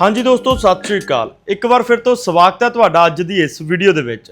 ਹਾਂਜੀ ਦੋਸਤੋ, ਸਤਿ ਸ਼੍ਰੀ ਅਕਾਲ। ਇੱਕ ਵਾਰ ਫਿਰ ਤੋਂ ਸਵਾਗਤ ਹੈ ਤੁਹਾਡਾ ਅੱਜ ਦੀ ਇਸ ਵੀਡੀਓ ਦੇ ਵਿੱਚ।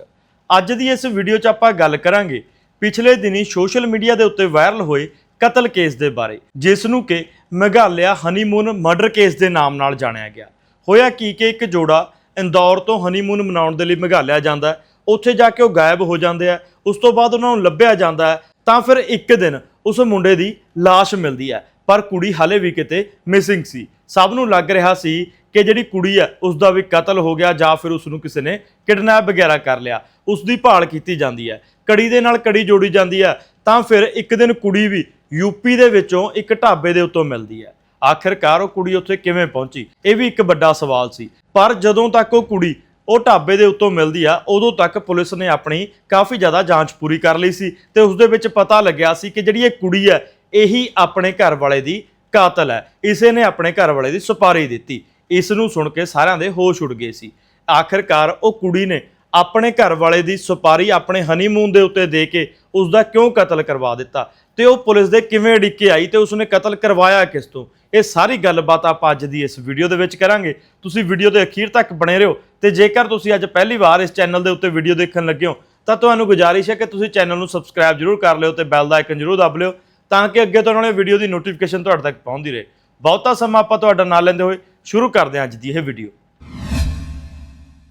ਅੱਜ ਦੀ ਇਸ ਵੀਡੀਓ 'ਚ ਆਪਾਂ ਗੱਲ ਕਰਾਂਗੇ ਪਿਛਲੇ ਦਿਨੀ ਸੋਸ਼ਲ ਮੀਡੀਆ ਦੇ ਉੱਤੇ ਵਾਇਰਲ ਹੋਏ ਕਤਲ ਕੇਸ ਦੇ ਬਾਰੇ, ਜਿਸ ਨੂੰ ਕਿ ਮੇਘਾਲਿਆ ਹਨੀਮੂਨ ਮਰਡਰ ਕੇਸ ਦੇ ਨਾਮ ਨਾਲ ਜਾਣਿਆ ਗਿਆ। ਹੋਇਆ ਕੀ ਕਿ ਇੱਕ ਜੋੜਾ ਇੰਦੌਰ ਤੋਂ ਹਨੀਮੂਨ ਮਨਾਉਣ ਦੇ ਲਈ ਮੇਘਾਲਿਆ ਜਾਂਦਾ ਉੱਥੇ ਜਾ ਕੇ ਉਹ ਗਾਇਬ ਹੋ ਜਾਂਦੇ ਆ, ਉਸ ਤੋਂ ਬਾਅਦ ਉਹਨਾਂ ਨੂੰ ਲੱਭਿਆ ਜਾਂਦਾ ਹੈ, ਤਾਂ ਫਿਰ ਇੱਕ ਦਿਨ ਉਸ ਮੁੰਡੇ ਦੀ ਲਾਸ਼ ਮਿਲਦੀ ਹੈ, ਪਰ ਕੁੜੀ ਹਾਲੇ ਵੀ ਕਿਤੇ ਮਿਸਿੰਗ ਸੀ। ਸਭ ਨੂੰ ਲੱਗ ਰਿਹਾ ਸੀ ਕਿ ਜਿਹੜੀ ਕੁੜੀ ਹੈ ਉਸ ਦਾ ਵੀ ਕਤਲ ਹੋ ਗਿਆ ਜਾਂ ਫਿਰ ਉਸ ਨੂੰ ਕਿਸੇ ਨੇ ਕਿਡਨੈਪ ਵਗੈਰਾ ਕਰ ਲਿਆ ਉਸ ਦੀ ਭਾਲ ਕੀਤੀ ਜਾਂਦੀ ਹੈ। ਕੜੀ ਦੇ ਨਾਲ ਕੜੀ ਜੋੜੀ ਜਾਂਦੀ ਹੈ, ਤਾਂ ਫਿਰ ਇੱਕ ਦਿਨ ਕੁੜੀ ਵੀ ਯੂਪੀ ਦੇ ਵਿੱਚੋਂ ਇੱਕ ਢਾਬੇ ਦੇ ਉੱਤੋਂ ਮਿਲਦੀ ਹੈ। ਆਖਿਰਕਾਰ ਉਹ ਕੁੜੀ ਉੱਥੇ ਕਿਵੇਂ ਪਹੁੰਚੀ? ਇਹ ਵੀ ਇੱਕ ਵੱਡਾ ਸਵਾਲ ਸੀ। ਪਰ ਜਦੋਂ ਤੱਕ ਉਹ ਕੁੜੀ ਉਹ ਢਾਬੇ ਦੇ ਉੱਤੋਂ ਮਿਲਦੀ ਆ, ਉਦੋਂ ਤੱਕ ਪੁਲਿਸ ਨੇ ਆਪਣੀ ਕਾਫੀ ਜ਼ਿਆਦਾ ਜਾਂਚ ਪੂਰੀ ਕਰ ਲਈ ਸੀ ਤੇ ਉਸ ਦੇ ਵਿੱਚ ਪਤਾ ਲੱਗਿਆ ਸੀ ਕਿ ਜਿਹੜੀ ਇਹ ਕੁੜੀ ਹੈ, ਇਹੀ ਆਪਣੇ ਘਰ ਵਾਲੇ ਦੀ ਕਾਤਲ ਹੈ। ਇਸੇ ਨੇ ਆਪਣੇ ਘਰ ਵਾਲੇ ਦੀ ਸੁਪਾਰੀ ਦਿੱਤੀ। ਇਸ ਨੂੰ ਸੁਣ ਕੇ ਸਾਰਿਆਂ ਦੇ ਹੋਸ਼ ਉੱਡ ਗਏ ਸੀ। ਆਖਿਰਕਾਰ ਉਹ ਕੁੜੀ ਨੇ ਆਪਣੇ ਘਰ ਵਾਲੇ ਦੀ ਸੁਪਾਰੀ ਆਪਣੇ ਹਨੀਮੂਨ ਦੇ ਉੱਤੇ ਦੇ ਕੇ ਉਸ ਦਾ ਕਿਉਂ ਕਤਲ ਕਰਵਾ ਦਿੱਤਾ? ਤੇ ਉਹ ਪੁਲਿਸ ਦੇ ਕਿਵੇਂ ਅੜਿੱਕੇ ਆਈ ਤੇ ਉਸਨੇ ਕਤਲ ਕਰਵਾਇਆ ਕਿਸ ਤੋਂ? ਇਹ ਸਾਰੀ ਗੱਲਬਾਤ ਆਪਾਂ ਅੱਜ ਦੀ ਇਸ ਵੀਡੀਓ ਦੇ ਵਿੱਚ ਕਰਾਂਗੇ। ਤੁਸੀਂ ਵੀਡੀਓ ਦੇ ਅਖੀਰ ਤੱਕ ਬਣੇ ਰਹੋ ਤੇ ਜੇਕਰ ਤੁਸੀਂ ਅੱਜ ਪਹਿਲੀ ਵਾਰ ਇਸ ਚੈਨਲ ਦੇ ਉੱਤੇ ਵੀਡੀਓ ਦੇਖਣ ਲੱਗੇ ਹੋ, ਤਾਂ ਤੁਹਾਨੂੰ ਗੁਜ਼ਾਰਿਸ਼ ਹੈ ਕਿ ਤੁਸੀਂ ਚੈਨਲ ਨੂੰ ਸਬਸਕ੍ਰਾਈਬ ਜ਼ਰੂਰ ਕਰ ਲਿਓ ਤੇ ਬੈਲ ਦਾ ਆਈਕਨ ਜ਼ਰੂਰ ਦਬ ਲਿਓ, ਤਾਂ ਕਿ ਅੱਗੇ ਤੋਂ ਉਹਨਾਂ ਵਾਲੀ ਵੀਡੀਓ ਦੀ ਨੋਟੀਫਿਕੇਸ਼ਨ ਤੁਹਾਡੇ ਤੱਕ ਪਹੁੰਚਦੀ ਰਹੇ। ਬਹੁਤਾ ਸਮਾਂ ਆਪਾਂ ਤੁਹਾਡਾ ਨਾਲ ਲੈਂਦੇ ਹੋਏ ਸ਼ੁਰੂ ਕਰਦੇ ਹਾਂ ਅੱਜ ਦੀ ਇਹ ਵੀਡੀਓ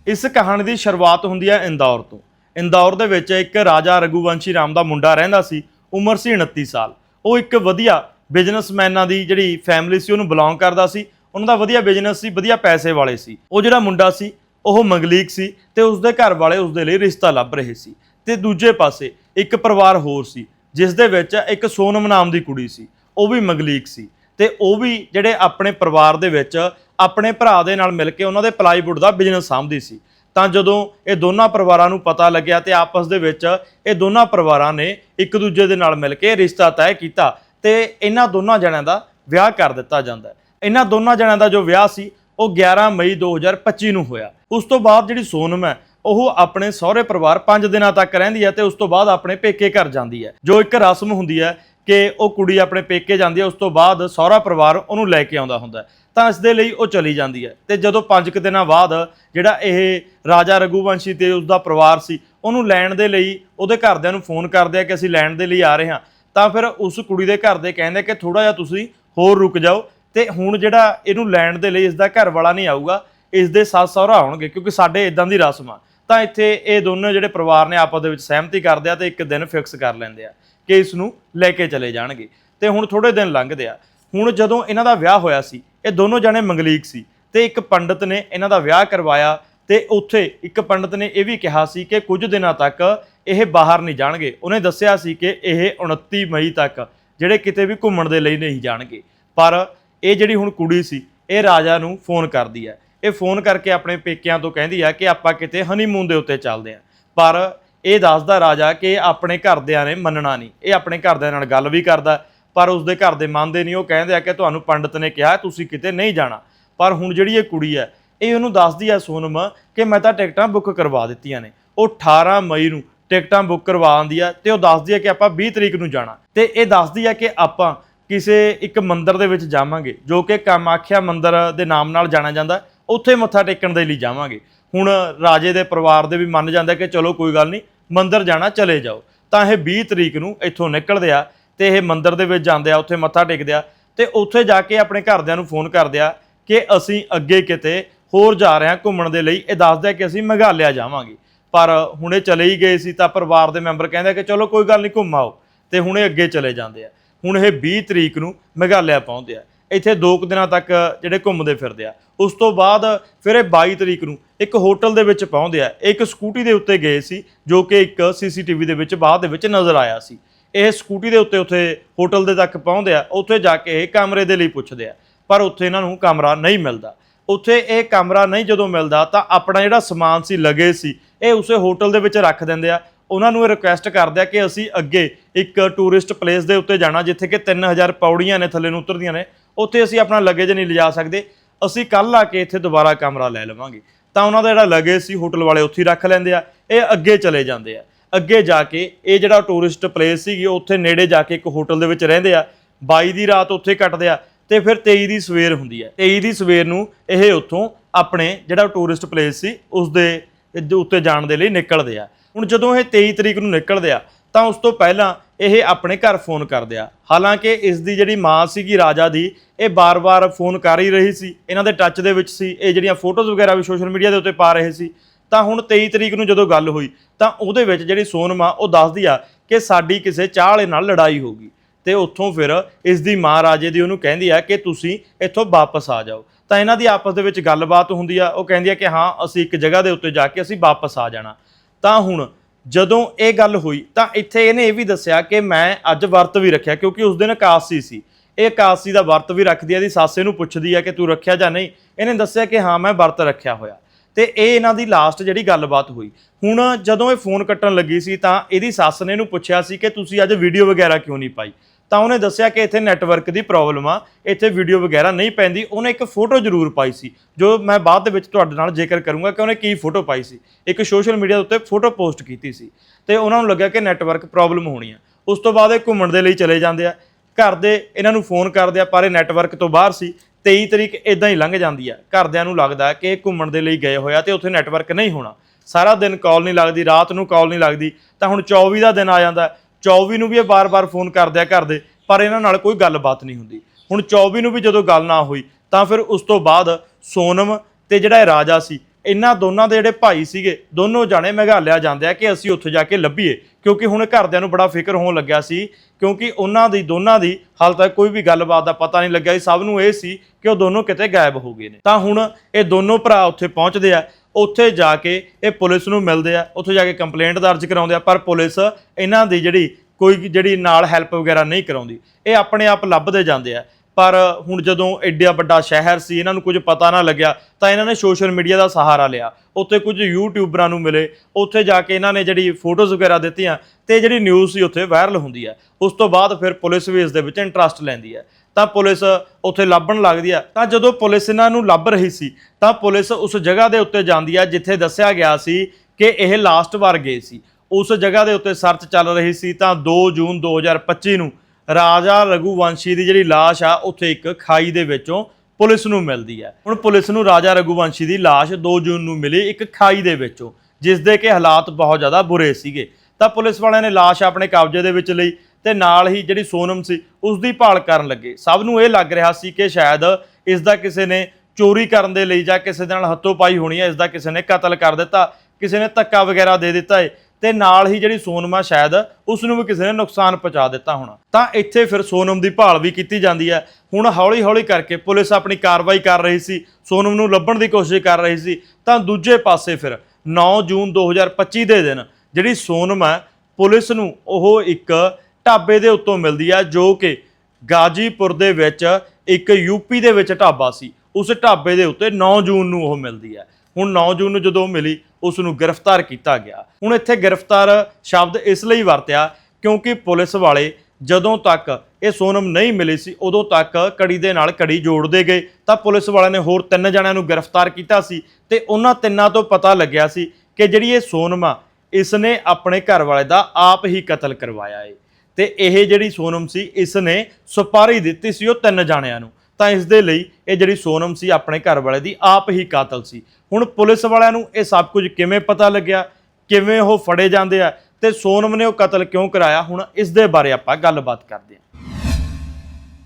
ਇਸ ਕਹਾਣੀ ਦੀ ਸ਼ੁਰੂਆਤ ਹੁੰਦੀ ਹੈ ਇੰਦੌਰ ਤੋਂ। ਇੰਦੌਰ ਦੇ ਵਿੱਚ ਇੱਕ ਰਾਜਾ ਰਘੂਵੰਸ਼ੀ ਰਾਮ ਦਾ ਮੁੰਡਾ ਰਹਿੰਦਾ ਸੀ, ਉਮਰ ਸੀ 29 ਸਾਲ। ਉਹ ਇੱਕ ਵਧੀਆ ਬਿਜ਼ਨਸਮੈਨਾਂ ਦੀ ਜਿਹੜੀ ਫੈਮਿਲੀ ਸੀ, ਉਹਨੂੰ ਬਿਲੋਂਗ ਕਰਦਾ ਸੀ। ਉਹਨਾਂ ਦਾ ਵਧੀਆ ਬਿਜ਼ਨਸ ਸੀ, ਵਧੀਆ ਪੈਸੇ ਵਾਲੇ ਸੀ। ਉਹ ਜਿਹੜਾ ਮੁੰਡਾ ਸੀ, ਉਹ ਮੰਗਲੀਕ ਸੀ ਤੇ ਉਸਦੇ ਘਰ ਵਾਲੇ ਉਸਦੇ ਲਈ ਰਿਸ਼ਤਾ ਲੱਭ ਰਹੇ ਸੀ। ਤੇ ਦੂਜੇ ਪਾਸੇ ਇੱਕ ਪਰਿਵਾਰ ਹੋਰ ਸੀ, ਜਿਸ ਦੇ ਵਿੱਚ ਇੱਕ ਸੋਨਮ ਨਾਮ ਦੀ ਕੁੜੀ ਸੀ। ਉਹ ਵੀ ਮੰਗਲੀਕ ਸੀ ਤੇ ਉਹ ਵੀ ਜਿਹੜੇ ਆਪਣੇ ਪਰਿਵਾਰ ਦੇ ਵਿੱਚ ਆਪਣੇ ਭਰਾ ਦੇ ਨਾਲ ਮਿਲ ਕੇ ਉਹਨਾਂ ਦੇ ਪਲਾਈਵੁੱਡ ਦਾ ਬਿਜ਼ਨਸ ਸਾਂਭਦੀ ਸੀ। ਤਾਂ ਜਦੋਂ ਇਹ ਦੋਨਾਂ ਪਰਿਵਾਰਾਂ ਨੂੰ ਪਤਾ ਲੱਗਿਆ ਤੇ ਆਪਸ ਦੇ ਵਿੱਚ ਇਹ ਦੋਨਾਂ ਪਰਿਵਾਰਾਂ ਨੇ ਇੱਕ ਦੂਜੇ ਦੇ ਨਾਲ ਮਿਲ ਕੇ ਰਿਸ਼ਤਾ ਤੈਅ ਕੀਤਾ ਤੇ ਇਹਨਾਂ ਦੋਨਾਂ ਜਣਿਆਂ ਦਾ ਵਿਆਹ ਕਰ ਦਿੱਤਾ ਜਾਂਦਾ ਹੈ। ਇਹਨਾਂ ਦੋਨਾਂ ਜਣਿਆਂ ਦਾ ਜੋ ਵਿਆਹ ਸੀ, ਉਹ 11 ਮਈ 2025 ਨੂੰ ਹੋਇਆ। ਉਸ ਤੋਂ ਬਾਅਦ ਜਿਹੜੀ ਸੋਨਮ ਹੈ, ਉਹ ਆਪਣੇ ਸਹੁਰੇ ਪਰਿਵਾਰ 5 ਦਿਨਾਂ ਤੱਕ ਰਹਿੰਦੀ ਹੈ ਤੇ ਉਸ ਤੋਂ ਬਾਅਦ ਆਪਣੇ ਪੇਕੇ ਘਰ ਜਾਂਦੀ ਹੈ, ਜੋ ਇੱਕ ਰਸਮ ਹੁੰਦੀ ਹੈ ਕਿ ਉਹ ਕੁੜੀ ਆਪਣੇ ਪੇਕੇ ਜਾਂਦੀ ਹੈ, ਉਸ ਤੋਂ ਬਾਅਦ ਸਹੁਰਾ ਪਰਿਵਾਰ ਉਹਨੂੰ ਲੈ ਕੇ ਆਉਂਦਾ ਹੁੰਦਾ ਤਾਂ ਇਸ ਦੇ ਲਈ ਉਹ ਚਲੀ ਜਾਂਦੀ ਹੈ। ਤੇ ਜਦੋਂ 5 ਕੁ ਦਿਨਾਂ ਬਾਅਦ ਜਿਹੜਾ ਇਹ ਰਾਜਾ ਰਘੁਵੰਸ਼ੀ ਤੇ ਉਸ ਦਾ ਪਰਿਵਾਰ ਸੀ, ਉਹਨੂੰ ਲੈਣ ਦੇ ਲਈ ਉਹਦੇ ਘਰਦਿਆਂ ਨੂੰ ਫੋਨ ਕਰਦੇ ਆ ਕਿ ਅਸੀਂ ਲੈਣ ਦੇ ਲਈ ਆ ਰਹੇ ਹਾਂ। ਤਾਂ ਫਿਰ ਉਸ ਕੁੜੀ ਦੇ ਘਰ ਦੇ ਕਹਿੰਦੇ ਕਿ ਥੋੜਾ ਜਿਹਾ ਤੁਸੀਂ ਹੋਰ ਰੁਕ ਜਾਓ ਤੇ ਹੁਣ ਜਿਹੜਾ ਇਹਨੂੰ ਲੈਣ ਦੇ ਲਈ ਇਸ ਦਾ ਘਰ ਵਾਲਾ ਨਹੀਂ ਆਊਗਾ ਇਸ ਦੇ ਸੱਸ ਸਹੁਰਾ ਆਉਣਗੇ, ਕਿਉਂਕਿ ਸਾਡੇ ਇਦਾਂ ਦੀ ਰਸਮ ਆ। ਤਾਂ ਇੱਥੇ ਇਹ ਦੋਨੋਂ ਜਿਹੜੇ ਪਰਿਵਾਰ ਨੇ ਆਪਸ ਦੇ ਵਿੱਚ ਸਹਿਮਤੀ ਕਰਦੇ ਆ ਤੇ ਇੱਕ ਦਿਨ ਫਿਕਸ ਕਰ ਲੈਂਦੇ ਆ ਕਿ ਇਸ ਨੂੰ ਲੈ ਕੇ ਚਲੇ ਜਾਣਗੇ। ਤੇ ਹੁਣ ਥੋੜੇ ਦਿਨ ਲੰਘਦੇ ਆ। ਹੁਣ ਜਦੋਂ ਇਹਨਾਂ ਦਾ ਵਿਆਹ ਹੋਇਆ ਸੀ, ਇਹ ਦੋਨੋਂ ਜਾਣੇ ਮੰਗਲੀਕ ਸੀ ਤੇ ਇੱਕ ਪੰਡਤ ਨੇ ਇਹਨਾਂ ਦਾ ਵਿਆਹ ਕਰਵਾਇਆ ਤੇ ਉੱਥੇ ਇੱਕ ਪੰਡਤ ਨੇ ਇਹ ਵੀ ਕਿਹਾ ਸੀ ਕਿ ਕੁਝ ਦਿਨਾਂ ਤੱਕ ਇਹ ਬਾਹਰ ਨਹੀਂ ਜਾਣਗੇ। ਉਹਨੇ ਦੱਸਿਆ ਸੀ ਕਿ ਇਹ 29 ਮਈ ਤੱਕ ਜਿਹੜੇ ਕਿਤੇ ਵੀ ਘੁੰਮਣ ਦੇ ਲਈ ਨਹੀਂ ਜਾਣਗੇ। ਪਰ ਇਹ ਜਿਹੜੀ ਹੁਣ ਕੁੜੀ ਸੀ, ਇਹ ਰਾਜਾ ਨੂੰ ਫੋਨ ਕਰਦੀ ਹੈ। ਇਹ ਫੋਨ ਕਰਕੇ ਆਪਣੇ ਪੇਕਿਆਂ ਤੋਂ ਕਹਿੰਦੀ ਆ ਕਿ ਆਪਾਂ ਕਿਤੇ ਹਨੀਮੂਨ ਦੇ ਉੱਤੇ ਚੱਲਦੇ ਆਂ। ਪਰ ਇਹ ਦੱਸਦਾ ਰਾਜਾ ਕਿ ਆਪਣੇ ਘਰਦਿਆਂ ਨੇ ਮੰਨਣਾ ਨਹੀਂ। ਇਹ ਆਪਣੇ ਘਰਦਿਆਂ ਨਾਲ ਗੱਲ ਵੀ ਕਰਦਾ, ਪਰ ਉਸਦੇ ਘਰ ਦੇ ਮੰਨਦੇ ਨਹੀਂ। ਉਹ ਕਹਿੰਦੇ ਆ ਕਿ ਤੁਹਾਨੂੰ ਪੰਡਤ ਨੇ ਕਿਹਾ, ਤੁਸੀਂ ਕਿਤੇ ਨਹੀਂ ਜਾਣਾ। ਪਰ ਹੁਣ ਜਿਹੜੀ ਇਹ ਕੁੜੀ ਹੈ ਇਹ ਉਹਨੂੰ ਦੱਸਦੀ ਆ ਸੋਨਮ ਕਿ ਮੈਂ ਤਾਂ ਟਿਕਟਾਂ ਬੁੱਕ ਕਰਵਾ ਦਿੱਤੀਆਂ ਨੇ। ਉਹ 18 ਮਈ ਨੂੰ ਟਿਕਟਾਂ ਬੁੱਕ ਕਰਵਾ ਆਂਦੀ ਆ ਤੇ ਉਹ ਦੱਸਦੀ ਆ ਕਿ ਆਪਾਂ 20 ਤਰੀਕ ਨੂੰ ਜਾਣਾ। ਤੇ ਇਹ ਦੱਸਦੀ ਆ ਕਿ ਆਪਾਂ ਕਿਸੇ ਇੱਕ ਮੰਦਿਰ ਦੇ ਵਿੱਚ ਜਾਵਾਂਗੇ, ਜੋ ਕਿ ਕਾਮਾਖਿਆ ਮੰਦਿਰ ਦੇ ਨਾਮ ਨਾਲ ਜਾਣਿਆ ਜਾਂਦਾ। ਉੱਥੇ ਮੱਥਾ ਟੇਕਣ ਦੇ ਲਈ ਜਾਵਾਂਗੇ। ਹੁਣ ਰਾਜੇ ਦੇ ਪਰਿਵਾਰ ਦੇ ਵੀ ਮੰਨ ਜਾਂਦਾ ਕਿ ਚਲੋ ਕੋਈ ਗੱਲ ਨਹੀਂ, ਮੰਦਿਰ ਜਾਣਾ, ਚਲੇ ਜਾਓ। ਤਾਂ ਇਹ 20 ਤਰੀਕ ਨੂੰ ਇੱਥੋਂ ਨਿਕਲਦੇ ਆ ਤੇ ਇਹ ਮੰਦਿਰ ਦੇ ਵਿੱਚ ਜਾਂਦੇ ਆ, ਉੱਥੇ ਮੱਥਾ ਟੇਕਦੇ ਆ ਤੇ ਉੱਥੇ ਜਾ ਕੇ ਆਪਣੇ ਘਰਦਿਆਂ ਨੂੰ ਫੋਨ ਕਰਦੇ ਆ ਕਿ ਅਸੀਂ ਅੱਗੇ ਕਿਤੇ ਹੋਰ ਜਾ ਰਹੇ ਹਾਂ ਘੁੰਮਣ ਦੇ ਲਈ। ਇਹ ਦੱਸਦੇ ਆ ਕਿ ਅਸੀਂ ਮੇਘਾਲਿਆ ਜਾਵਾਂਗੇ। ਪਰ ਹੁਣ ਇਹ ਚਲੇ ਹੀ ਗਏ ਸੀ ਤਾਂ ਪਰਿਵਾਰ ਦੇ ਮੈਂਬਰ ਕਹਿੰਦੇ ਕਿ ਚਲੋ ਕੋਈ ਗੱਲ ਨਹੀਂ, ਘੁੰਮ ਆਓ। ਤੇ ਹੁਣ ਅੱਗੇ ਚਲੇ ਜਾਂਦੇ ਆ। ਹੁਣ ਇਹ 20 ਤਰੀਕ ਨੂੰ ਮੇਘਾਲਿਆ ਪਹੁੰਚਦੇ ਆ। ਇੱਥੇ 2 ਦਿਨਾਂ ਤੱਕ ਜਿਹੜੇ ਘੁੰਮਦੇ ਫਿਰਦੇ ਆ। ਉਸ ਤੋਂ ਬਾਅਦ ਫਿਰ ਇਹ 22 ਤਰੀਕ ਨੂੰ ਇੱਕ ਹੋਟਲ ਦੇ ਵਿੱਚ ਪਹੁੰਚਦੇ ਆ। ਇਹ ਇੱਕ ਸਕੂਟੀ ਦੇ ਉੱਤੇ ਗਏ ਸੀ, ਜੋ ਕਿ ਇੱਕ ਸੀਸੀਟੀਵੀ ਦੇ ਵਿੱਚ ਬਾਅਦ ਦੇ ਵਿੱਚ ਨਜ਼ਰ ਆਇਆ ਸੀ। ਇਹ ਸਕੂਟੀ ਦੇ ਉੱਤੇ ਉੱਥੇ ਹੋਟਲ ਦੇ ਤੱਕ ਪਹੁੰਚਦੇ ਆ। ਉੱਥੇ ਜਾ ਕੇ ਇਹ ਕਮਰੇ ਦੇ ਲਈ ਪੁੱਛਦੇ ਆ। ਪਰ ਉੱਥੇ ਇਹਨਾਂ ਨੂੰ ਕਮਰਾ ਨਹੀਂ ਮਿਲਦਾ। ਉੱਥੇ ਇਹ ਕਮਰਾ ਨਹੀਂ ਜਦੋਂ ਮਿਲਦਾ ਤਾਂ ਆਪਣਾ ਜਿਹੜਾ ਸਮਾਨ ਸੀ ਲਗੇ ਸੀ, ਇਹ ਉਸੇ ਹੋਟਲ ਦੇ ਵਿੱਚ ਰੱਖ ਦਿੰਦੇ ਆ। ਉਹਨਾਂ ਨੂੰ ਇਹ ਰਿਕੁਐਸਟ ਕਰਦੇ ਆ ਕਿ ਅਸੀਂ ਅੱਗੇ ਇੱਕ ਟੂਰਿਸਟ ਪਲੇਸ ਦੇ ਉੱਤੇ ਜਾਣਾ, ਜਿੱਥੇ ਕਿ 3000 ਪੌੜੀਆਂ ਨੇ ਥੱਲੇ ਨੂੰ ਉਤਰਦੀਆਂ ਨੇ। ਉੱਥੇ ਅਸੀਂ ਆਪਣਾ ਲਗੇਜ ਨਹੀਂ ਲਿਜਾ ਸਕਦੇ। ਅਸੀਂ ਕੱਲ ਆ ਕੇ ਇੱਥੇ ਦੁਬਾਰਾ ਕਮਰਾ ਲੈ ਲਵਾਂਗੇ। ਤਾਂ ਉਹਨਾਂ ਦਾ ਜਿਹੜਾ ਲਗੇਜ ਸੀ, ਹੋਟਲ ਵਾਲੇ ਉੱਥੇ ਹੀ ਰੱਖ ਲੈਂਦੇ ਆ। ਇਹ ਅੱਗੇ ਚਲੇ ਜਾਂਦੇ ਆ। ਅੱਗੇ ਜਾ ਕੇ ਇਹ ਜਿਹੜਾ ਟੂਰਿਸਟ ਪਲੇਸ ਸੀਗੀ ਉੱਥੇ ਨੇੜੇ ਜਾ ਕੇ ਇੱਕ ਹੋਟਲ ਦੇ ਵਿੱਚ ਰਹਿੰਦੇ ਆ। 22 ਦੀ ਰਾਤ ਉੱਥੇ ਕੱਟਦੇ ਆ ਤੇ ਫਿਰ 23 ਦੀ ਸਵੇਰ ਹੁੰਦੀ ਹੈ 23 ਦੀ ਸਵੇਰ ਨੂੰ ਇਹ ਉੱਥੋਂ ਆਪਣੇ ਜਿਹੜਾ ਟੂਰਿਸਟ ਪਲੇਸ ਸੀ ਉਸ ਦੇ ਦੇ ਉੱਤੇ ਜਾਣ ਦੇ ਲਈ ਨਿਕਲਦੇ ਆ। ਹੁਣ ਜਦੋਂ ਇਹ 23 ਤਰੀਕ ਨੂੰ ਨਿਕਲਦੇ ਆ ਤਾਂ ਉਸ ਤੋਂ ਪਹਿਲਾਂ ਇਹ ਆਪਣੇ ਘਰ ਫੋਨ ਕਰਦੇ ਆ ਹਾਲਾਂਕਿ ਇਸ ਦੀ ਜਿਹੜੀ ਮਾਂ ਸੀਗੀ ਰਾਜਾ ਦੀ, ਇਹ ਬਾਰ-ਬਾਰ ਫੋਨ ਕਰ ਹੀ ਰਹੀ ਸੀ। ਇਹਨਾਂ ਦੇ ਟੱਚ ਦੇ ਵਿੱਚ ਸੀ। ਇਹ ਜਿਹੜੀਆਂ ਫੋਟੋਜ਼ ਵਗੈਰਾ ਵੀ ਸੋਸ਼ਲ ਮੀਡੀਆ ਦੇ ਉੱਤੇ ਪਾ ਰਹੇ ਸੀ। ਤਾਂ ਹੁਣ 23 ਤਰੀਕ ਨੂੰ ਜਦੋਂ ਗੱਲ ਹੋਈ, ਤਾਂ ਉਹਦੇ ਵਿੱਚ ਜਿਹੜੀ ਸੋਨਮ ਆ ਉਹ ਦੱਸਦੀ ਆ ਕਿ ਸਾਡੀ ਕਿਸੇ ਚਾਹਲੇ ਨਾਲ ਲੜਾਈ ਹੋ ਗਈ। ਤੇ ਉੱਥੋਂ ਫਿਰ ਇਸ ਦੀ ਮਾਂ ਰਾਜੇ ਦੀ ਉਹਨੂੰ ਕਹਿੰਦੀ ਆ ਕਿ ਤੁਸੀਂ ਇੱਥੋਂ ਵਾਪਸ ਆ ਜਾਓ। ਤਾਂ ਇਹਨਾਂ ਦੀ ਆਪਸ ਦੇ ਵਿੱਚ ਗੱਲਬਾਤ ਹੁੰਦੀ ਆ। ਉਹ ਕਹਿੰਦੀ ਆ ਕਿ ਹਾਂ, ਅਸੀਂ ਇੱਕ ਜਗ੍ਹਾ ਦੇ ਉੱਤੇ ਜਾ ਕੇ ਅਸੀਂ ਵਾਪਸ ਆ ਜਾਣਾ। ਤਾਂ ਹੁਣ ਜਦੋਂ ਇਹ ਗੱਲ ਹੋਈ, ਤਾਂ ਇੱਥੇ ਇਹਨੇ ਇਹ ਵੀ ਦੱਸਿਆ ਕਿ ਮੈਂ ਅੱਜ ਵਰਤ ਵੀ ਰੱਖਿਆ, ਕਿਉਂਕਿ ਉਸ ਦਿਨ ਕਾਸੀ ਸੀ। ਇਹ ਕਾਸੀ ਦਾ ਵਰਤ ਵੀ ਰੱਖਦੀ ਹੈ ਦੀ ਸੱਸ ਇਹਨੂੰ ਪੁੱਛਦੀ ਹੈ ਕਿ ਤੂੰ ਰੱਖਿਆ ਜਾਂ ਨਹੀਂ? ਇਹਨੇ ਦੱਸਿਆ ਕਿ ਹਾਂ, ਮੈਂ ਵਰਤ ਰੱਖਿਆ ਹੋਇਆ। ਤੇ ਇਹ ਇਹਨਾਂ ਦੀ ਲਾਸਟ ਜਿਹੜੀ ਗੱਲਬਾਤ ਹੋਈ। ਹੁਣ ਜਦੋਂ ਇਹ ਫੋਨ ਕੱਟਣ ਲੱਗੀ ਸੀ, ਤਾਂ ਇਹਦੀ ਸੱਸ ਨੇ ਇਹਨੂੰ ਪੁੱਛਿਆ ਸੀ ਕਿ ਤੁਸੀਂ ਅੱਜ ਵੀਡੀਓ ਵਗੈਰਾ ਕਿਉਂ ਨਹੀਂ ਪਾਈ? ਤਾਂ ਉਹਨੇ ਦੱਸਿਆ ਕਿ ਇੱਥੇ ਨੈਟਵਰਕ ਦੀ ਪ੍ਰੋਬਲਮ ਆ, ਇੱਥੇ ਵੀਡੀਓ ਵਗੈਰਾ ਨਹੀਂ ਪੈਂਦੀ। ਉਹਨੇ ਇੱਕ ਫੋਟੋ ਜ਼ਰੂਰ ਪਾਈ ਸੀ, ਜੋ ਮੈਂ ਬਾਅਦ ਦੇ ਵਿੱਚ ਤੁਹਾਡੇ ਨਾਲ ਜ਼ਿਕਰ ਕਰੂੰਗਾ ਕਿ ਉਹਨੇ ਕੀ ਫੋਟੋ ਪਾਈ ਸੀ। ਇੱਕ ਸੋਸ਼ਲ ਮੀਡੀਆ ਦੇ ਉੱਤੇ ਫੋਟੋ ਪੋਸਟ ਕੀਤੀ ਸੀ ਤੇ ਉਹਨਾਂ ਨੂੰ ਲੱਗਿਆ ਕਿ ਨੈਟਵਰਕ ਪ੍ਰੋਬਲਮ ਹੋਣੀ ਆ। ਉਸ ਤੋਂ ਬਾਅਦ ਇਹ ਘੁੰਮਣ ਦੇ ਲਈ ਚਲੇ ਜਾਂਦੇ ਆ। ਘਰ ਦੇ ਇਹਨਾਂ ਨੂੰ ਫੋਨ ਕਰਦੇ ਆ, ਪਰ ਇਹ ਨੈਟਵਰਕ ਤੋਂ ਬਾਹਰ ਸੀ। 23 ਤਰੀਕ ਇਦਾਂ ਹੀ ਲੰਘ ਜਾਂਦੀ ਆ। ਘਰਦਿਆਂ ਨੂੰ ਲੱਗਦਾ ਕਿ ਇਹ ਘੁੰਮਣ ਦੇ ਲਈ ਗਏ ਹੋਇਆ ਤੇ ਉੱਥੇ ਨੈਟਵਰਕ ਨਹੀਂ ਹੋਣਾ। ਸਾਰਾ ਦਿਨ ਕਾਲ ਨਹੀਂ ਲੱਗਦੀ, ਰਾਤ ਨੂੰ ਕਾਲ ਨਹੀਂ ਲੱਗਦੀ। ਤਾਂ ਹੁਣ 24 ਦਾ ਦਿਨ ਆ ਜਾਂਦਾ। 24 ਨੂੰ ਵੀ ਇਹ ਬਾਰ-ਬਾਰ ਫੋਨ ਕਰਦੇ ਘਰ ਦੇ, ਪਰ ਇਹਨਾਂ ਨਾਲ ਕੋਈ ਗੱਲਬਾਤ ਨਹੀਂ ਹੁੰਦੀ। ਹੁਣ 24 ਨੂੰ ਵੀ ਜਦੋਂ ਗੱਲ ਨਾ ਹੋਈ, ਤਾਂ ਫਿਰ ਉਸ ਤੋਂ ਬਾਅਦ ਸੋਨਮ ਤੇ ਜਿਹੜਾ ਇਹ ਰਾਜਾ ਸੀ, ਇਹਨਾਂ ਦੋਨਾਂ ਦੇ ਜਿਹੜੇ ਭਾਈ ਸੀਗੇ, ਦੋਨੋਂ ਜਾਣੇ ਮੇਘਾਲਿਆ ਜਾਂਦੇ ਆ ਕਿ ਅਸੀਂ ਉੱਥੇ ਜਾ ਕੇ ਲੱਭੀਏ। ਕਿਉਂਕਿ ਹੁਣ ਘਰਦਿਆਂ ਨੂੰ ਬੜਾ ਫਿਕਰ ਹੋਣ ਲੱਗਿਆ ਸੀ, ਕਿਉਂਕਿ ਉਹਨਾਂ ਦੀ, ਦੋਨਾਂ ਦੀ ਹਾਲ ਤੱਕ ਕੋਈ ਵੀ ਗੱਲਬਾਤ ਦਾ ਪਤਾ ਨਹੀਂ ਲੱਗਿਆ ਸੀ। ਸਭ ਨੂੰ ਇਹ ਸੀ ਕਿ ਉਹ ਦੋਨੋਂ ਕਿਤੇ ਗਾਇਬ ਹੋ ਗਏ ਨੇ। ਤਾਂ ਹੁਣ ਇਹ ਦੋਨੋਂ ਭਰਾ ਉੱਥੇ ਪਹੁੰਚਦੇ ਆ ਉੱਥੇ ਜਾ ਕੇ ਇਹ ਪੁਲਿਸ ਨੂੰ ਮਿਲਦੇ ਆ, ਉੱਥੇ ਜਾ ਕੇ ਕੰਪਲੇਂਟ ਦਰਜ ਕਰਾਉਂਦੇ ਆ, ਪਰ ਪੁਲਿਸ ਇਹਨਾਂ ਦੀ ਜਿਹੜੀ ਕੋਈ ਜਿਹੜੀ ਨਾਲ ਹੈਲਪ ਵਗੈਰਾ ਨਹੀਂ ਕਰਾਉਂਦੀ। ਇਹ ਆਪਣੇ ਆਪ ਲੱਭਦੇ ਜਾਂਦੇ ਆ। ਪਰ ਹੁਣ ਜਦੋਂ ਐਡਾ ਵੱਡਾ ਸ਼ਹਿਰ ਸੀ, ਇਹਨਾਂ ਨੂੰ ਕੁਝ ਪਤਾ ਨਾ ਲੱਗਿਆ, ਤਾਂ ਇਹਨਾਂ ਨੇ ਸੋਸ਼ਲ ਮੀਡੀਆ ਦਾ ਸਹਾਰਾ ਲਿਆ। ਉੱਥੇ ਕੁਝ ਯੂਟਿਊਬਰਾਂ ਨੂੰ ਮਿਲੇ, ਉੱਥੇ ਜਾ ਕੇ ਇਹਨਾਂ ਨੇ ਜਿਹੜੀ ਫੋਟੋਜ਼ ਵਗੈਰਾ ਦਿੱਤੀਆਂ, ਤੇ ਜਿਹੜੀ ਨਿਊਜ਼ ਸੀ ਉੱਥੇ ਵਾਇਰਲ ਹੁੰਦੀ ਹੈ ਉਸ ਤੋਂ ਬਾਅਦ ਫਿਰ ਪੁਲਿਸ ਵੀ ਇਸ ਦੇ ਵਿੱਚ ਇੰਟਰਸਟ ਲੈਂਦੀ ਹੈ ਤਾਂ ਪੁਲਿਸ ਉੱਥੇ ਲੱਭਣ ਲੱਗਦੀ ਆ। ਤਾਂ ਜਦੋਂ ਪੁਲਿਸ ਇਹਨਾਂ ਨੂੰ ਲੱਭ ਰਹੀ ਸੀ, ਤਾਂ ਪੁਲਿਸ ਉਸ ਜਗ੍ਹਾ ਦੇ ਉੱਤੇ ਜਾਂਦੀ ਆ, ਜਿੱਥੇ ਦੱਸਿਆ ਗਿਆ ਸੀ ਕਿ ਇਹ ਲਾਸਟ ਵਾਰ ਗਏ ਸੀ। ਉਸ ਜਗ੍ਹਾ ਦੇ ਉੱਤੇ ਸਰਚ ਚੱਲ ਰਹੀ ਸੀ ਤਾਂ 2 ਜੂਨ 2025 ਨੂੰ ਰਾਜਾ ਰਘੁਵੰਸ਼ੀ ਦੀ ਜਿਹੜੀ ਲਾਸ਼ ਆ, ਉੱਥੇ ਇੱਕ ਖਾਈ ਦੇ ਵਿੱਚੋਂ ਪੁਲਿਸ ਨੂੰ ਮਿਲਦੀ ਹੈ ਹੁਣ ਪੁਲਿਸ ਨੂੰ ਰਾਜਾ ਰਘੂਵੰਸ਼ੀ ਦੀ ਲਾਸ਼ 2 ਜੂਨ ਨੂੰ ਮਿਲੀ ਇੱਕ ਖਾਈ ਦੇ ਵਿੱਚੋਂ ਜਿਸ ਦੇ ਕਿ ਹਾਲਾਤ ਬਹੁਤ ਜ਼ਿਆਦਾ ਬੁਰੇ ਸੀਗੇ। ਤਾਂ ਪੁਲਿਸ ਵਾਲਿਆਂ ਨੇ ਲਾਸ਼ ਆਪਣੇ ਕਬਜ਼ੇ ਦੇ ਵਿੱਚ ਲਈ। ਤੇ ਨਾਲ ਹੀ ਜਿਹੜੀ ਸੋਨਮ ਸੀ ਉਸ ਦੀ ਭਾਲ ਕਰਨ ਲੱਗੇ। ਸਭ ਨੂੰ ਇਹ ਲੱਗ ਰਿਹਾ ਸੀ ਕਿ ਸ਼ਾਇਦ ਇਸ ਦਾ ਕਿਸੇ ਨੇ ਚੋਰੀ ਕਰਨ ਦੇ ਲਈ ਜਾਂ ਕਿਸੇ ਦੇ ਨਾਲ ਹੱਥੋਂ ਪਾਈ ਹੋਣੀ ਹੈ ਇਸ ਦਾ ਕਿਸੇ ਨੇ ਕਤਲ ਕਰ ਦਿੱਤਾ, ਕਿਸੇ ਨੇ ਧੱਕਾ ਵਗੈਰਾ ਦੇ ਦਿੱਤਾ ਹੈ ਤੇ ਨਾਲ ਹੀ ਜਿਹੜੀ ਸੋਨਮ ਆ, ਸ਼ਾਇਦ ਉਸ ਨੂੰ ਵੀ ਕਿਸੇ ਨੇ ਨੁਕਸਾਨ ਪਹੁੰਚਾ ਦਿੱਤਾ ਹੋਣਾ। ਤਾਂ ਇੱਥੇ ਫਿਰ ਸੋਨਮ ਦੀ ਭਾਲ ਵੀ ਕੀਤੀ ਜਾਂਦੀ ਹੈ। ਹੁਣ ਹੌਲੀ ਹੌਲੀ ਕਰਕੇ ਪੁਲਿਸ ਆਪਣੀ ਕਾਰਵਾਈ ਕਰ ਰਹੀ ਸੀ, ਸੋਨਮ ਨੂੰ ਲੱਭਣ ਦੀ ਕੋਸ਼ਿਸ਼ ਕਰ ਰਹੀ ਸੀ, ਤਾਂ ਦੂਜੇ ਪਾਸੇ ਫਿਰ 9 ਜੂਨ 2025 ਦੇ ਦਿਨ ਜਿਹੜੀ ਸੋਨਮ ਹੈ ਪੁਲਿਸ ਨੂੰ ਉਹ ਇੱਕ ਢਾਬੇ ਦੇ ਉੱਤੋਂ ਮਿਲਦੀ ਹੈ ਜੋ ਕਿ ਗਾਜੀਪੁਰ ਦੇ ਵਿੱਚ ਇੱਕ ਯੂਪੀ ਦੇ ਵਿੱਚ ਢਾਬਾ ਸੀ। ਉਸ ਢਾਬੇ ਦੇ ਉੱਤੇ 9 ਜੂਨ ਨੂੰ ਉਹ ਮਿਲਦੀ ਹੈ ਹੁਣ 9 ਜੂਨ ਨੂੰ ਜਦੋਂ ਮਿਲੀ, ਉਸ ਨੂੰ ਗ੍ਰਿਫਤਾਰ ਕੀਤਾ ਗਿਆ। ਹੁਣ ਇੱਥੇ ਗ੍ਰਿਫਤਾਰ ਸ਼ਬਦ ਇਸ ਲਈ ਵਰਤਿਆ ਕਿਉਂਕਿ ਪੁਲਿਸ ਵਾਲੇ ਜਦੋਂ ਤੱਕ ਇਹ ਸੋਨਮ ਨਹੀਂ ਮਿਲੀ ਸੀ, ਉਦੋਂ ਤੱਕ ਕੜੀ ਦੇ ਨਾਲ ਕੜੀ ਜੋੜਦੇ ਗਏ। ਤਾਂ ਪੁਲਿਸ ਵਾਲਿਆਂ ਨੇ ਹੋਰ ਤਿੰਨ ਜਣਿਆਂ ਨੂੰ ਗ੍ਰਿਫਤਾਰ ਕੀਤਾ ਸੀ ਤੇ ਉਹਨਾਂ ਤਿੰਨਾਂ ਤੋਂ ਪਤਾ ਲੱਗਿਆ ਸੀ ਕਿ ਜਿਹੜੀ ਇਹ ਸੋਨਮ ਆ, ਇਸ ਨੇ ਆਪਣੇ ਘਰ ਵਾਲੇ ਦਾ ਆਪ ਹੀ ਕਤਲ ਕਰਵਾਇਆ ਏ। ਤੇ ਇਹ ਜਿਹੜੀ ਸੋਨਮ ਸੀ ਇਸ ਨੇ ਸੁਪਾਰੀ ਦਿੱਤੀ ਸੀ ਉਹ ਤਿੰਨ ਜਾਣਿਆਂ ਨੂੰ। ਤਾਂ ਇਸ ਦੇ ਲਈ ਇਹ ਜਿਹੜੀ ਸੋਨਮ ਸੀ, ਆਪਣੇ ਘਰ ਵਾਲੇ ਦੀ ਆਪ ਹੀ ਕਾਤਲ ਸੀ। ਹੁਣ ਪੁਲਿਸ ਵਾਲਿਆਂ ਨੂੰ ਇਹ ਸਭ ਕੁਝ ਕਿਵੇਂ ਪਤਾ ਲੱਗਿਆ? ਕਿਵੇਂ ਉਹ ਫੜੇ ਜਾਂਦੇ ਆ? ਤੇ ਸੋਨਮ ਨੇ ਉਹ ਕਤਲ ਕਿਉਂ ਕਰਾਇਆ? ਹੁਣ ਇਸ ਦੇ ਬਾਰੇ ਆਪਾਂ ਗੱਲਬਾਤ ਕਰਦੇ ਹਾਂ।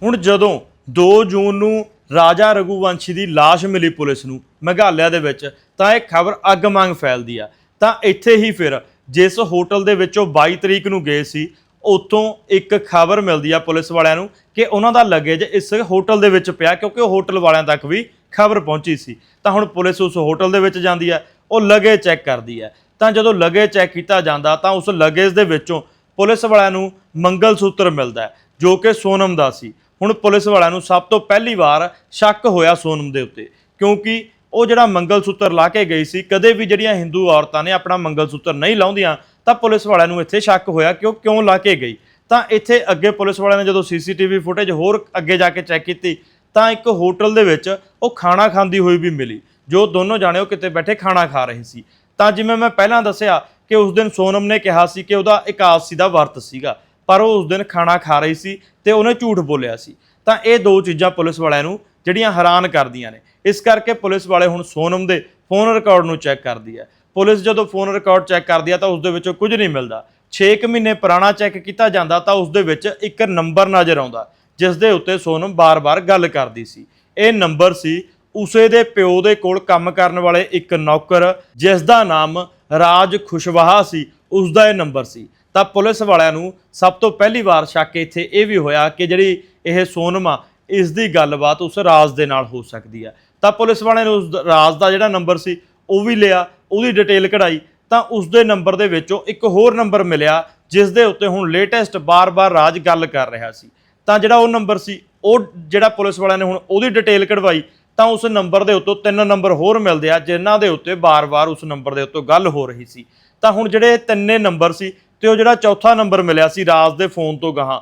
ਹੁਣ ਜਦੋਂ 2 ਜੂਨ ਨੂੰ ਰਾਜਾ ਰਘੂਵੰਸ਼ੀ ਦੀ ਲਾਸ਼ ਮਿਲੀ ਪੁਲਿਸ ਨੂੰ, ਮੇਘਾਲਿਆ ਦੇ ਵਿੱਚ, ਤਾਂ ਇਹ ਖਬਰ ਅੱਗ ਮੰਗ ਫੈਲਦੀ ਆ। ਤਾਂ ਇੱਥੇ ਹੀ ਫਿਰ, ਜਿਸ ਹੋਟਲ ਦੇ ਵਿੱਚ ਉਹ 22 ਤਰੀਕ ਨੂੰ ਗਏ ਸੀ ਉੱਥੋਂ ਇੱਕ ਖਬਰ ਮਿਲਦੀ ਆ ਪੁਲਿਸ ਵਾਲਿਆਂ ਨੂੰ ਕਿ ਉਹਨਾਂ ਦਾ ਲਗੇਜ ਇਸ ਹੋਟਲ ਦੇ ਵਿੱਚ ਪਿਆ ਕਿਉਂਕਿ ਉਹ ਹੋਟਲ ਵਾਲਿਆਂ ਤੱਕ ਵੀ ਖਬਰ ਪਹੁੰਚੀ ਸੀ। ਤਾਂ ਹੁਣ ਪੁਲਿਸ ਉਸ ਹੋਟਲ ਦੇ ਵਿੱਚ ਜਾਂਦੀ ਹੈ ਉਹ ਲਗੇਜ ਚੈੱਕ ਕਰਦੀ ਹੈ ਤਾਂ ਜਦੋਂ ਲਗੇਜ ਚੈੱਕ ਕੀਤਾ ਜਾਂਦਾ, ਤਾਂ ਉਸ ਲਗੇਜ ਦੇ ਵਿੱਚੋਂ ਪੁਲਿਸ ਵਾਲਿਆਂ ਨੂੰ ਮੰਗਲ ਸੂਤਰ ਮਿਲਦਾ ਜੋ ਕਿ ਸੋਨਮ ਦਾ ਸੀ। ਹੁਣ ਪੁਲਿਸ ਵਾਲਿਆਂ ਨੂੰ ਸਭ ਤੋਂ ਪਹਿਲੀ ਵਾਰ ਸ਼ੱਕ ਹੋਇਆ ਸੋਨਮ ਦੇ ਉੱਤੇ, ਕਿਉਂਕਿ ਉਹ ਜਿਹੜਾ ਮੰਗਲ ਸੂਤਰ ਲਾ ਕੇ ਗਈ ਸੀ, ਕਦੇ ਵੀ ਜਿਹੜੀਆਂ ਹਿੰਦੂ ਔਰਤਾਂ ਨੇ ਆਪਣਾ ਮੰਗਲ ਸੂਤਰ ਨਹੀਂ ਲਾਉਂਦੀਆਂ ਤਾਂ ਪੁਲਿਸ ਵਾਲਿਆਂ ਨੂੰ ਇੱਥੇ ਸ਼ੱਕ ਹੋਇਆ ਕਿ ਉਹ ਕਿਉਂ ਲਾ ਕੇ ਗਈ। ਤਾਂ ਇੱਥੇ ਅੱਗੇ ਪੁਲਿਸ ਵਾਲਿਆਂ ਨੇ ਜਦੋਂ ਸੀਸੀਟੀਵੀ ਫੁਟੇਜ ਹੋਰ ਅੱਗੇ ਜਾ ਕੇ ਚੈੱਕ ਕੀਤੀ, ਤਾਂ ਇੱਕ ਹੋਟਲ ਦੇ ਵਿੱਚ ਉਹ ਖਾਣਾ ਖਾਂਦੀ ਹੋਈ ਵੀ ਮਿਲੀ, ਜੋ ਦੋਨੋਂ ਜਾਣੇ ਉਹ ਕਿਤੇ ਬੈਠੇ ਖਾਣਾ ਖਾ ਰਹੇ ਸੀ। ਤਾਂ ਜਿਵੇਂ ਮੈਂ ਪਹਿਲਾਂ ਦੱਸਿਆ ਕਿ ਉਸ ਦਿਨ ਸੋਨਮ ਨੇ ਕਿਹਾ ਸੀ ਕਿ ਉਹਦਾ ਇਕਾਦਸ਼ੀ ਦਾ ਵਰਤ ਸੀਗਾ, ਪਰ ਉਹ ਉਸ ਦਿਨ ਖਾਣਾ ਖਾ ਰਹੀ ਸੀ ਤੇ ਉਹਨੇ ਝੂਠ ਬੋਲਿਆ ਸੀ। ਤਾਂ ਇਹ ਦੋ ਚੀਜ਼ਾਂ ਪੁਲਿਸ ਵਾਲਿਆਂ ਨੂੰ ਜਿਹੜੀਆਂ ਹੈਰਾਨ ਕਰਦੀਆਂ ਨੇ। ਇਸ ਕਰਕੇ ਪੁਲਿਸ ਵਾਲੇ ਹੁਣ ਸੋਨਮ ਦੇ ਫੋਨ ਰਿਕਾਰਡ ਨੂੰ ਚੈੱਕ ਕਰਦੀ ਹੈ। ਪੁਲਿਸ ਜਦੋਂ ਫੋਨ ਰਿਕਾਰਡ ਚੈੱਕ ਕਰਦੀ ਆ ਤਾਂ ਉਸ ਦੇ ਵਿੱਚੋਂ ਕੁਝ ਨਹੀਂ ਮਿਲਦਾ। 6 ਮਹੀਨੇ ਪੁਰਾਣਾ ਚੈੱਕ ਕੀਤਾ ਜਾਂਦਾ ਤਾਂ ਉਸ ਦੇ ਵਿੱਚ ਇੱਕ ਨੰਬਰ ਨਜ਼ਰ ਆਉਂਦਾ ਜਿਸ ਦੇ ਉੱਤੇ ਸੋਨਮ ਬਾਰ-ਬਾਰ ਗੱਲ ਕਰਦੀ ਸੀ। ਇਹ ਨੰਬਰ ਸੀ ਉਸੇ ਦੇ ਪਿਓ ਦੇ ਕੋਲ ਕੰਮ ਕਰਨ ਵਾਲੇ ਇੱਕ ਨੌਕਰ ਜਿਸ ਦਾ ਨਾਮ ਰਾਜ ਖੁਸ਼ਵਾਹਾ ਸੀ ਉਸ ਦਾ ਇਹ ਨੰਬਰ ਸੀ। ਤਾਂ ਪੁਲਿਸ ਵਾਲਿਆਂ ਨੂੰ ਸਭ ਤੋਂ ਪਹਿਲੀ ਵਾਰ ਸ਼ੱਕ ਇੱਥੇ ਇਹ ਵੀ ਹੋਇਆ ਕਿ ਜਿਹੜੀ ਇਹ ਸੋਨਮ ਆ ਇਸ ਦੀ ਗੱਲਬਾਤ ਉਸ ਰਾਜ ਦੇ ਨਾਲ ਹੋ ਸਕਦੀ ਆ। ਤਾਂ ਪੁਲਿਸ ਵਾਲਿਆਂ ਨੇ ਉਸ ਰਾਜ ਦਾ ਜਿਹੜਾ ਨੰਬਰ ਸੀ, ਉਹ ਵੀ ਲਿਆ ਉਹਦੀ ਡਿਟੇਲ ਕਢਾਈ, ਤਾਂ ਉਸ ਦੇ ਨੰਬਰ ਦੇ ਵਿੱਚੋਂ ਇੱਕ ਹੋਰ ਨੰਬਰ ਮਿਲਿਆ ਜਿਸ ਦੇ ਉੱਤੇ ਹੁਣ ਲੇਟੈਸਟ ਬਾਰ-ਬਾਰ ਰਾਜ ਗੱਲ ਕਰ ਰਿਹਾ ਸੀ। ਤਾਂ ਜਿਹੜਾ ਉਹ ਨੰਬਰ ਸੀ, ਉਹ ਜਿਹੜਾ ਪੁਲਿਸ ਵਾਲਿਆਂ ਨੇ ਹੁਣ ਉਹਦੀ ਡਿਟੇਲ ਕਢਵਾਈ, ਤਾਂ ਉਸ ਨੰਬਰ ਦੇ ਉੱਤੋਂ ਤਿੰਨ ਨੰਬਰ ਹੋਰ ਮਿਲਦੇ ਆ, ਜਿਨ੍ਹਾਂ ਦੇ ਉੱਤੇ ਬਾਰ-ਬਾਰ ਉਸ ਨੰਬਰ ਦੇ ਉੱਤੋਂ ਗੱਲ ਹੋ ਰਹੀ ਸੀ। ਤਾਂ ਹੁਣ ਜਿਹੜੇ ਤਿੰਨੇ ਨੰਬਰ ਸੀ, ਤੇ ਉਹ ਜਿਹੜਾ ਚੌਥਾ ਨੰਬਰ ਮਿਲਿਆ ਸੀ ਰਾਜ ਦੇ ਫੋਨ ਤੋਂ ਗਾਹਾਂ,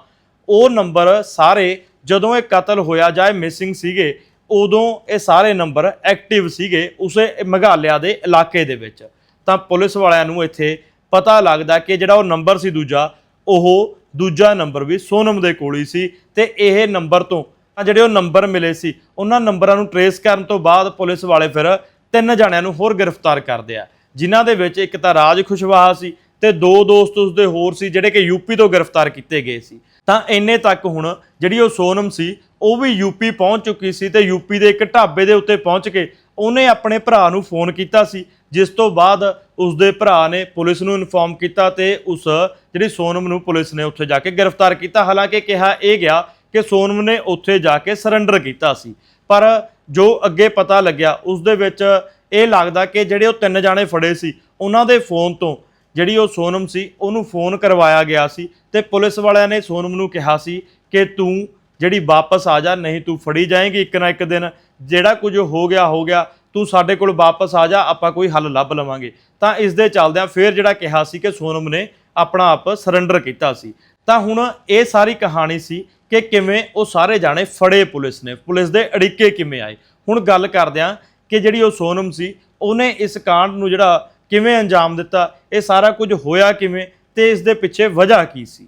ਉਹ ਨੰਬਰ ਸਾਰੇ ਜਦੋਂ ਇਹ ਕਤਲ ਹੋਇਆ ਜਾਂ ਇਹ ਮਿਸਿੰਗ ਸੀਗੇ ਉਦੋਂ ਇਹ ਸਾਰੇ ਨੰਬਰ ਐਕਟਿਵ ਸੀਗੇ ਉਸੇ ਮੇਘਾਲਿਆ ਦੇ ਇਲਾਕੇ ਦੇ ਵਿੱਚ। ਤਾਂ ਪੁਲਿਸ ਵਾਲਿਆਂ ਨੂੰ ਇੱਥੇ ਪਤਾ ਲੱਗਦਾ ਕਿ ਜਿਹੜਾ ਉਹ ਨੰਬਰ ਸੀ ਦੂਜਾ, ਉਹ ਦੂਜਾ ਨੰਬਰ ਵੀ ਸੋਨਮ ਦੇ ਕੋਲ ਹੀ ਸੀ ਤੇ ਇਹ ਨੰਬਰ ਤੋਂ ਜਿਹੜੇ ਉਹ ਨੰਬਰ ਮਿਲੇ ਸੀ, ਉਹਨਾਂ ਨੰਬਰਾਂ ਨੂੰ ਟਰੇਸ ਕਰਨ ਤੋਂ ਬਾਅਦ ਪੁਲਿਸ ਵਾਲੇ ਫਿਰ ਤਿੰਨ ਜਣਿਆਂ ਨੂੰ ਹੋਰ ਗ੍ਰਿਫਤਾਰ ਕਰਦੇ ਆ ਜਿਨ੍ਹਾਂ ਦੇ ਵਿੱਚ ਇੱਕ ਤਾਂ ਰਾਜ ਖੁਸ਼ਵਾਹਾ ਸੀ ਤੇ ਦੋ ਦੋਸਤ ਉਸਦੇ ਹੋਰ ਸੀ ਜਿਹੜੇ ਕਿ ਯੂਪੀ ਤੋਂ ਗ੍ਰਿਫਤਾਰ ਕੀਤੇ ਗਏ ਸੀ। ਤਾਂ ਇੰਨੇ ਤੱਕ ਹੁਣ ਜਿਹੜੀ ਉਹ ਸੋਨਮ ਸੀ, ਉਹ ਵੀ ਯੂਪੀ ਪਹੁੰਚ ਚੁੱਕੀ ਸੀ ਤੇ ਯੂਪੀ ਦੇ ਇੱਕ ਢਾਬੇ ਦੇ ਉੱਤੇ ਪਹੁੰਚ ਕੇ ਉਹਨੇ ਆਪਣੇ ਭਰਾ ਨੂੰ ਫੋਨ ਕੀਤਾ ਸੀ, ਜਿਸ ਤੋਂ ਬਾਅਦ ਉਸਦੇ ਭਰਾ ਨੇ ਪੁਲਿਸ ਨੂੰ ਇਨਫੋਰਮ ਕੀਤਾ ਤੇ ਉਸ ਜਿਹੜੀ ਸੋਨਮ ਨੂੰ ਪੁਲਿਸ ਨੇ ਉੱਥੇ ਜਾ ਕੇ ਗ੍ਰਿਫਤਾਰ ਕੀਤਾ। ਹਾਲਾਂਕਿ ਕਿਹਾ ਇਹ ਗਿਆ ਕਿ ਸੋਨਮ ਨੇ ਉੱਥੇ ਜਾ ਕੇ ਸਰੈਂਡਰ ਕੀਤਾ ਸੀ, ਪਰ ਜੋ ਅੱਗੇ ਪਤਾ ਲੱਗਿਆ ਉਸ ਦੇ ਵਿੱਚ ਇਹ ਲੱਗਦਾ ਕਿ ਜਿਹੜੇ ਉਹ ਤਿੰਨ ਜਾਣੇ ਫੜੇ ਸੀ, ਉਹਨਾਂ ਦੇ ਫੋਨ ਤੋਂ ਜਿਹੜੀ ਉਹ ਸੋਨਮ ਸੀ, ਉਹਨੂੰ ਫੋਨ ਕਰਵਾਇਆ ਗਿਆ ਸੀ ਤੇ ਪੁਲਿਸ ਵਾਲਿਆਂ ਨੇ ਸੋਨਮ ਨੂੰ ਕਿਹਾ ਸੀ ਕਿ ਤੂੰ ਜਿਹੜੀ ਵਾਪਸ ਆ ਜਾ, ਨਹੀਂ ਤੂੰ ਫੜੀ ਜਾਏਂਗੀ ਇੱਕ ਨਾ ਇੱਕ ਦਿਨ, ਜਿਹੜਾ ਕੁਝ ਹੋ ਗਿਆ ਹੋ ਗਿਆ, ਤੂੰ ਸਾਡੇ ਕੋਲ ਵਾਪਸ ਆ ਜਾ, ਆਪਾਂ ਕੋਈ ਹੱਲ ਲੱਭ ਲਵਾਂਗੇ। ਤਾਂ ਇਸ ਦੇ ਚੱਲਦਿਆਂ ਫਿਰ ਜਿਹੜਾ ਕਿਹਾ ਸੀ ਕਿ ਸੋਨਮ ਨੇ ਆਪਣਾ ਆਪ ਸਰੈਂਡਰ ਕੀਤਾ ਸੀ। ਤਾਂ ਹੁਣ ਇਹ ਸਾਰੀ ਕਹਾਣੀ ਸੀ ਕਿ ਕਿਵੇਂ ਉਹ ਸਾਰੇ ਜਾਣੇ ਫੜੇ ਪੁਲਿਸ ਨੇ, ਪੁਲਿਸ ਦੇ ਅੜਿੱਕੇ ਕਿਵੇਂ ਆਏ। ਹੁਣ ਗੱਲ ਕਰਦੇ ਹਾਂ ਕਿ ਜਿਹੜੀ ਉਹ ਸੋਨਮ ਸੀ, ਉਹਨੇ ਇਸ ਕਾਂਡ ਨੂੰ ਜਿਹੜਾ ਕਿਵੇਂ ਅੰਜਾਮ ਦਿੱਤਾ, ਇਹ ਸਾਰਾ ਕੁਝ ਹੋਇਆ ਕਿਵੇਂ ਤੇ ਇਸ ਦੇ ਪਿੱਛੇ ਵਜ੍ਹਾ ਕੀ ਸੀ?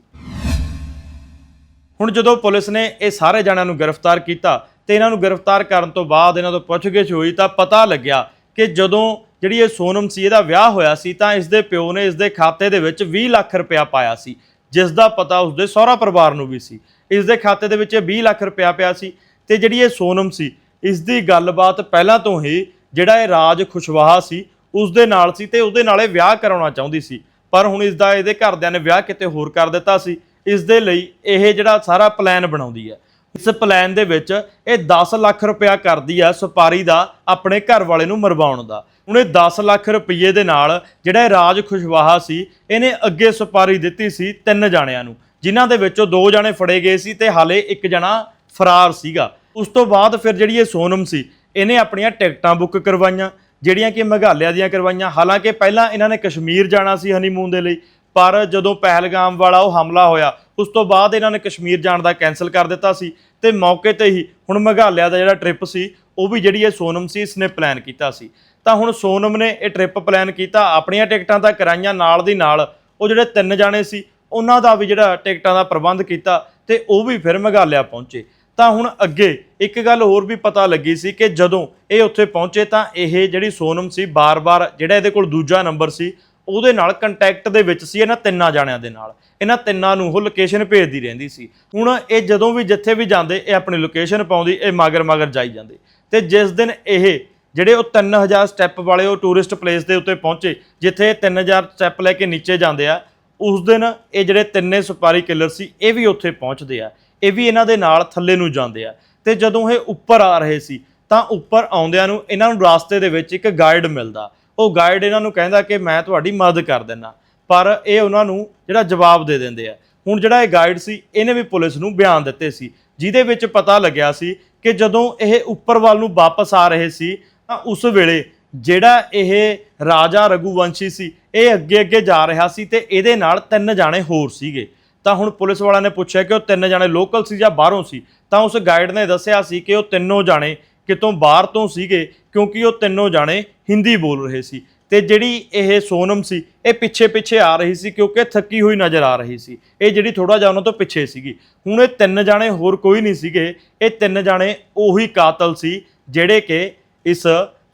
ਹੁਣ ਜਦੋਂ ਪੁਲਿਸ ਨੇ ਇਹ ਸਾਰੇ ਜਣਿਆਂ ਨੂੰ ਗ੍ਰਿਫਤਾਰ ਕੀਤਾ ਤੇ ਇਹਨਾਂ ਨੂੰ ਗ੍ਰਿਫਤਾਰ ਕਰਨ ਤੋਂ ਬਾਅਦ ਇਹਨਾਂ ਤੋਂ ਪੁੱਛਗਿੱਛ ਹੋਈ ਤਾਂ ਪਤਾ ਲੱਗਿਆ ਕਿ ਜਦੋਂ ਜਿਹੜੀ ਇਹ ਸੋਨਮ ਸੀ, ਇਹਦਾ ਵਿਆਹ ਹੋਇਆ ਸੀ ਤਾਂ ਇਸ ਦੇ ਪਿਓ ਨੇ ਇਸ ਦੇ ਖਾਤੇ ਦੇ ਵਿੱਚ 20 ਲੱਖ ਰੁਪਇਆ ਪਾਇਆ ਸੀ, ਜਿਸ ਦਾ ਪਤਾ ਉਸ ਦੇ ਸਹੁਰਾ ਪਰਿਵਾਰ ਨੂੰ ਵੀ ਸੀ। ਇਸ ਦੇ ਖਾਤੇ ਦੇ ਵਿੱਚ ਇਹ 20 ਲੱਖ ਰੁਪਇਆ ਪਿਆ ਸੀ ਤੇ ਜਿਹੜੀ ਇਹ ਸੋਨਮ ਸੀ, ਇਸ ਦੀ ਗੱਲਬਾਤ ਪਹਿਲਾਂ ਤੋਂ ਹੀ ਜਿਹੜਾ ਇਹ ਰਾਜ ਖੁਸ਼ਵਾਹਾ ਸੀ ਉਸ ਦੇ ਨਾਲ ਸੀ ਤੇ ਉਹਦੇ ਨਾਲ ਇਹ ਵਿਆਹ ਕਰਾਉਣਾ ਚਾਹੁੰਦੀ ਸੀ। ਪਰ ਹੁਣ ਇਸ ਦਾ ਇਹਦੇ ਘਰਦਿਆਂ ਨੇ ਵਿਆਹ ਕਿਤੇ ਹੋਰ ਕਰ ਦਿੱਤਾ ਸੀ। ਇਸ ਦੇ ਲਈ ਇਹ ਜਿਹੜਾ ਸਾਰਾ ਪਲਾਨ ਬਣਾਉਂਦੀ ਹੈ। ਇਸ ਪਲਾਨ ਦੇ ਵਿੱਚ ਇਹ 10 ਲੱਖ ਰੁਪਇਆ ਕਰਦੀ ਆ ਸੁਪਾਰੀ ਦਾ ਆਪਣੇ ਘਰ ਵਾਲੇ ਨੂੰ ਮਰਵਾਉਣ ਦਾ। ਹੁਣ ਇਹ 10 ਲੱਖ ਰੁਪਏ ਦੇ ਨਾਲ ਜਿਹੜਾ ਇਹ ਰਾਜ ਖੁਸ਼ਵਾਹਾ ਸੀ, ਇਹਨੇ ਅੱਗੇ ਸੁਪਾਰੀ ਦਿੱਤੀ ਸੀ ਤਿੰਨ ਜਾਣਿਆਂ ਨੂੰ। ਜਿਨ੍ਹਾਂ ਦੇ ਵਿੱਚੋਂ ਦੋ ਜਾਣੇ ਫੜੇ ਗਏ ਸੀ ਤੇ ਹਾਲੇ ਇੱਕ ਜਣਾ ਫਰਾਰ ਸੀਗਾ। ਉਸ ਤੋਂ ਬਾਅਦ ਫਿਰ ਜਿਹੜੀ ਇਹ ਸੋਨਮ ਸੀ, ਇਹਨੇ ਆਪਣੀਆਂ ਟਿਕਟਾਂ ਬੁੱਕ ਕਰਵਾਈਆਂ। ਜਿਹੜੀਆਂ ਕਿ ਮੇਘਾਲਿਆ ਦੀਆਂ ਕਰਵਾਈਆਂ। ਹਾਲਾਂਕਿ ਪਹਿਲਾਂ ਇਹਨਾਂ ਨੇ ਕਸ਼ਮੀਰ ਜਾਣਾ ਸੀ ਹਨੀਮੂਨ ਦੇ ਲਈ, ਪਰ ਜਦੋਂ ਪਹਿਲਗਾਮ ਵਾਲਾ ਉਹ ਹਮਲਾ ਹੋਇਆ, ਉਸ ਤੋਂ ਬਾਅਦ ਇਹਨਾਂ ਨੇ ਕਸ਼ਮੀਰ ਜਾਣ ਦਾ ਕੈਨਸਲ ਕਰ ਦਿੱਤਾ ਸੀ ਤੇ ਮੌਕੇ ਤੇ ਹੀ ਹੁਣ ਮੇਘਾਲਿਆ ਦਾ ਜਿਹੜਾ ਟ੍ਰਿਪ ਸੀ, ਉਹ ਵੀ ਜਿਹੜੀ ਇਹ ਸੋਨਮ ਸੀ, ਇਸਨੇ ਪਲਾਨ ਕੀਤਾ ਸੀ। ਤਾਂ ਹੁਣ ਸੋਨਮ ਨੇ ਇਹ ਟ੍ਰਿਪ ਪਲਾਨ ਕੀਤਾ, ਆਪਣੀਆਂ ਟਿਕਟਾਂ ਤਾਂ ਕਰਾਈਆਂ ਨਾਲ ਦੀ ਨਾਲ, ਉਹ ਜਿਹੜੇ ਤਿੰਨ ਜਾਣੇ ਸੀ, ਉਹਨਾਂ ਦਾ ਵੀ ਜਿਹੜਾ ਟਿਕਟਾਂ ਦਾ ਪ੍ਰਬੰਧ ਕੀਤਾ ਤੇ ਉਹ ਵੀ ਫਿਰ ਮੇਘਾਲਿਆ ਪਹੁੰਚੇ। ਤਾਂ ਹੁਣ ਅੱਗੇ ਇੱਕ ਗੱਲ ਹੋਰ ਵੀ ਪਤਾ ਲੱਗੀ ਸੀ ਕਿ ਜਦੋਂ ਇਹ ਉੱਥੇ ਪਹੁੰਚੇ ਤਾਂ ਇਹ ਜਿਹੜੀ ਸੋਨਮ ਸੀ ਬਾਰ-ਬਾਰ ਜਿਹੜਾ ਇਹਦੇ ਕੋਲ ਦੂਜਾ ਨੰਬਰ ਸੀ, ਉਹਦੇ ਨਾਲ ਕੰਟੈਕਟ ਦੇ ਵਿੱਚ ਸੀ ਇਹਨਾਂ ਤਿੰਨਾਂ ਜਾਣਿਆਂ ਦੇ ਨਾਲ। ਇਹਨਾਂ ਤਿੰਨਾਂ ਨੂੰ ਉਹ ਲੋਕੇਸ਼ਨ ਭੇਜਦੀ ਰਹਿੰਦੀ ਸੀ। ਹੁਣ ਇਹ ਜਦੋਂ ਵੀ ਜਿੱਥੇ ਵੀ ਜਾਂਦੇ, ਇਹ ਆਪਣੀ ਲੋਕੇਸ਼ਨ ਪਾਉਂਦੀ, ਇਹ ਮਗਰ ਮਗਰ ਜਾਈ ਜਾਂਦੇ। ਤੇ ਜਿਸ ਦਿਨ ਇਹ ਜਿਹੜੇ ਉਹ 3000 ਸਟੈਪ ਵਾਲੇ ਉਹ ਟੂਰਿਸਟ ਪਲੇਸ ਦੇ ਉੱਤੇ ਪਹੁੰਚੇ, ਜਿੱਥੇ ਇਹ 3000 ਸਟੈਪ ਲੈ ਕੇ ਨੀਚੇ ਜਾਂਦੇ ਆ, ਉਸ ਦਿਨ ਇਹ ਜਿਹੜੇ ਤਿੰਨੇ ਸੁਪਾਰੀ ਕਿਲਰ ਸੀ, ਇਹ ਵੀ ਉੱਥੇ ਪਹੁੰਚਦੇ ਆ। ਇਹ ਵੀ ਇਹਨਾਂ ਦੇ ਨਾਲ ਥੱਲੇ ਨੂੰ ਜਾਂਦੇ ਆ। ਤੇ ਜਦੋਂ ਇਹ ਉੱਪਰ ਆ ਰਹੇ ਸੀ, ਤਾਂ ਉੱਪਰ ਆਉਂਦਿਆਂ ਨੂੰ ਇਹਨਾਂ ਨੂੰ ਰਾਸਤੇ ਦੇ ਵਿੱਚ ਇੱਕ ਗਾਈਡ ਮਿਲਦਾ। ਉਹ ਗਾਈਡ ਇਹਨਾਂ ਨੂੰ ਕਹਿੰਦਾ ਕਿ ਮੈਂ ਤੁਹਾਡੀ ਮਦਦ ਕਰ ਦਿੰਦਾ ਪਰ ਇਹ ਉਹਨਾਂ ਨੂੰ ਜਿਹੜਾ ਜਵਾਬ ਦੇ ਦਿੰਦੇ ਆ। ਹੁਣ ਜਿਹੜਾ ਇਹ ਗਾਈਡ ਸੀ, ਇਹਨੇ ਵੀ ਪੁਲਿਸ ਨੂੰ ਬਿਆਨ ਦਿੱਤੇ ਸੀ, ਜਿਹਦੇ ਵਿੱਚ ਪਤਾ ਲੱਗਿਆ ਸੀ ਕਿ ਜਦੋਂ ਇਹ ਉੱਪਰ ਵੱਲ ਨੂੰ ਵਾਪਸ ਆ ਰਹੇ ਸੀ, ਤਾਂ ਉਸ ਵੇਲੇ ਜਿਹੜਾ ਇਹ ਰਾਜਾ ਰਘੁਵੰਸ਼ੀ ਸੀ, ਇਹ ਅੱਗੇ ਅੱਗੇ ਜਾ ਰਿਹਾ ਸੀ ਤੇ ਇਹਦੇ ਨਾਲ ਤਿੰਨ ਜਾਣੇ ਹੋਰ ਸੀਗੇ। ਤਾਂ ਹੁਣ ਪੁਲਿਸ ਵਾਲਿਆਂ ਨੇ ਪੁੱਛਿਆ ਕਿ ਉਹ ਤਿੰਨ ਜਾਣੇ ਲੋਕਲ ਸੀ ਜਾਂ ਬਾਹਰੋਂ ਸੀ, ਤਾਂ ਉਸ ਗਾਈਡ ਨੇ ਦੱਸਿਆ ਸੀ ਕਿ ਉਹ ਤਿੰਨੋਂ ਜਾਣੇ ਕਿਤੋਂ ਬਾਹਰ ਤੋਂ ਸੀਗੇ, ਕਿਉਂਕਿ ਉਹ ਤਿੰਨੋਂ ਜਾਣੇ ਹਿੰਦੀ ਬੋਲ ਰਹੇ ਸੀ। ਤੇ ਜਿਹੜੀ ਇਹ ਸੋਨਮ ਸੀ, ਇਹ ਪਿੱਛੇ ਪਿੱਛੇ ਆ ਰਹੀ ਸੀ ਕਿਉਂਕਿ ਥੱਕੀ ਹੋਈ ਨਜ਼ਰ ਆ ਰਹੀ ਸੀ। ਇਹ ਜਿਹੜੀ ਥੋੜਾ ਜਿਹਾ ਉਹਨਾਂ ਤੋਂ ਪਿੱਛੇ ਸੀਗੀ। ਹੁਣ ਇਹ ਤਿੰਨ ਜਾਣੇ ਹੋਰ ਕੋਈ ਨਹੀਂ ਸੀਗੇ, ਇਹ ਤਿੰਨ ਜਾਣੇ ਉਹੀ ਕਾਤਲ ਸੀ ਜਿਹੜੇ ਕਿ ਇਸ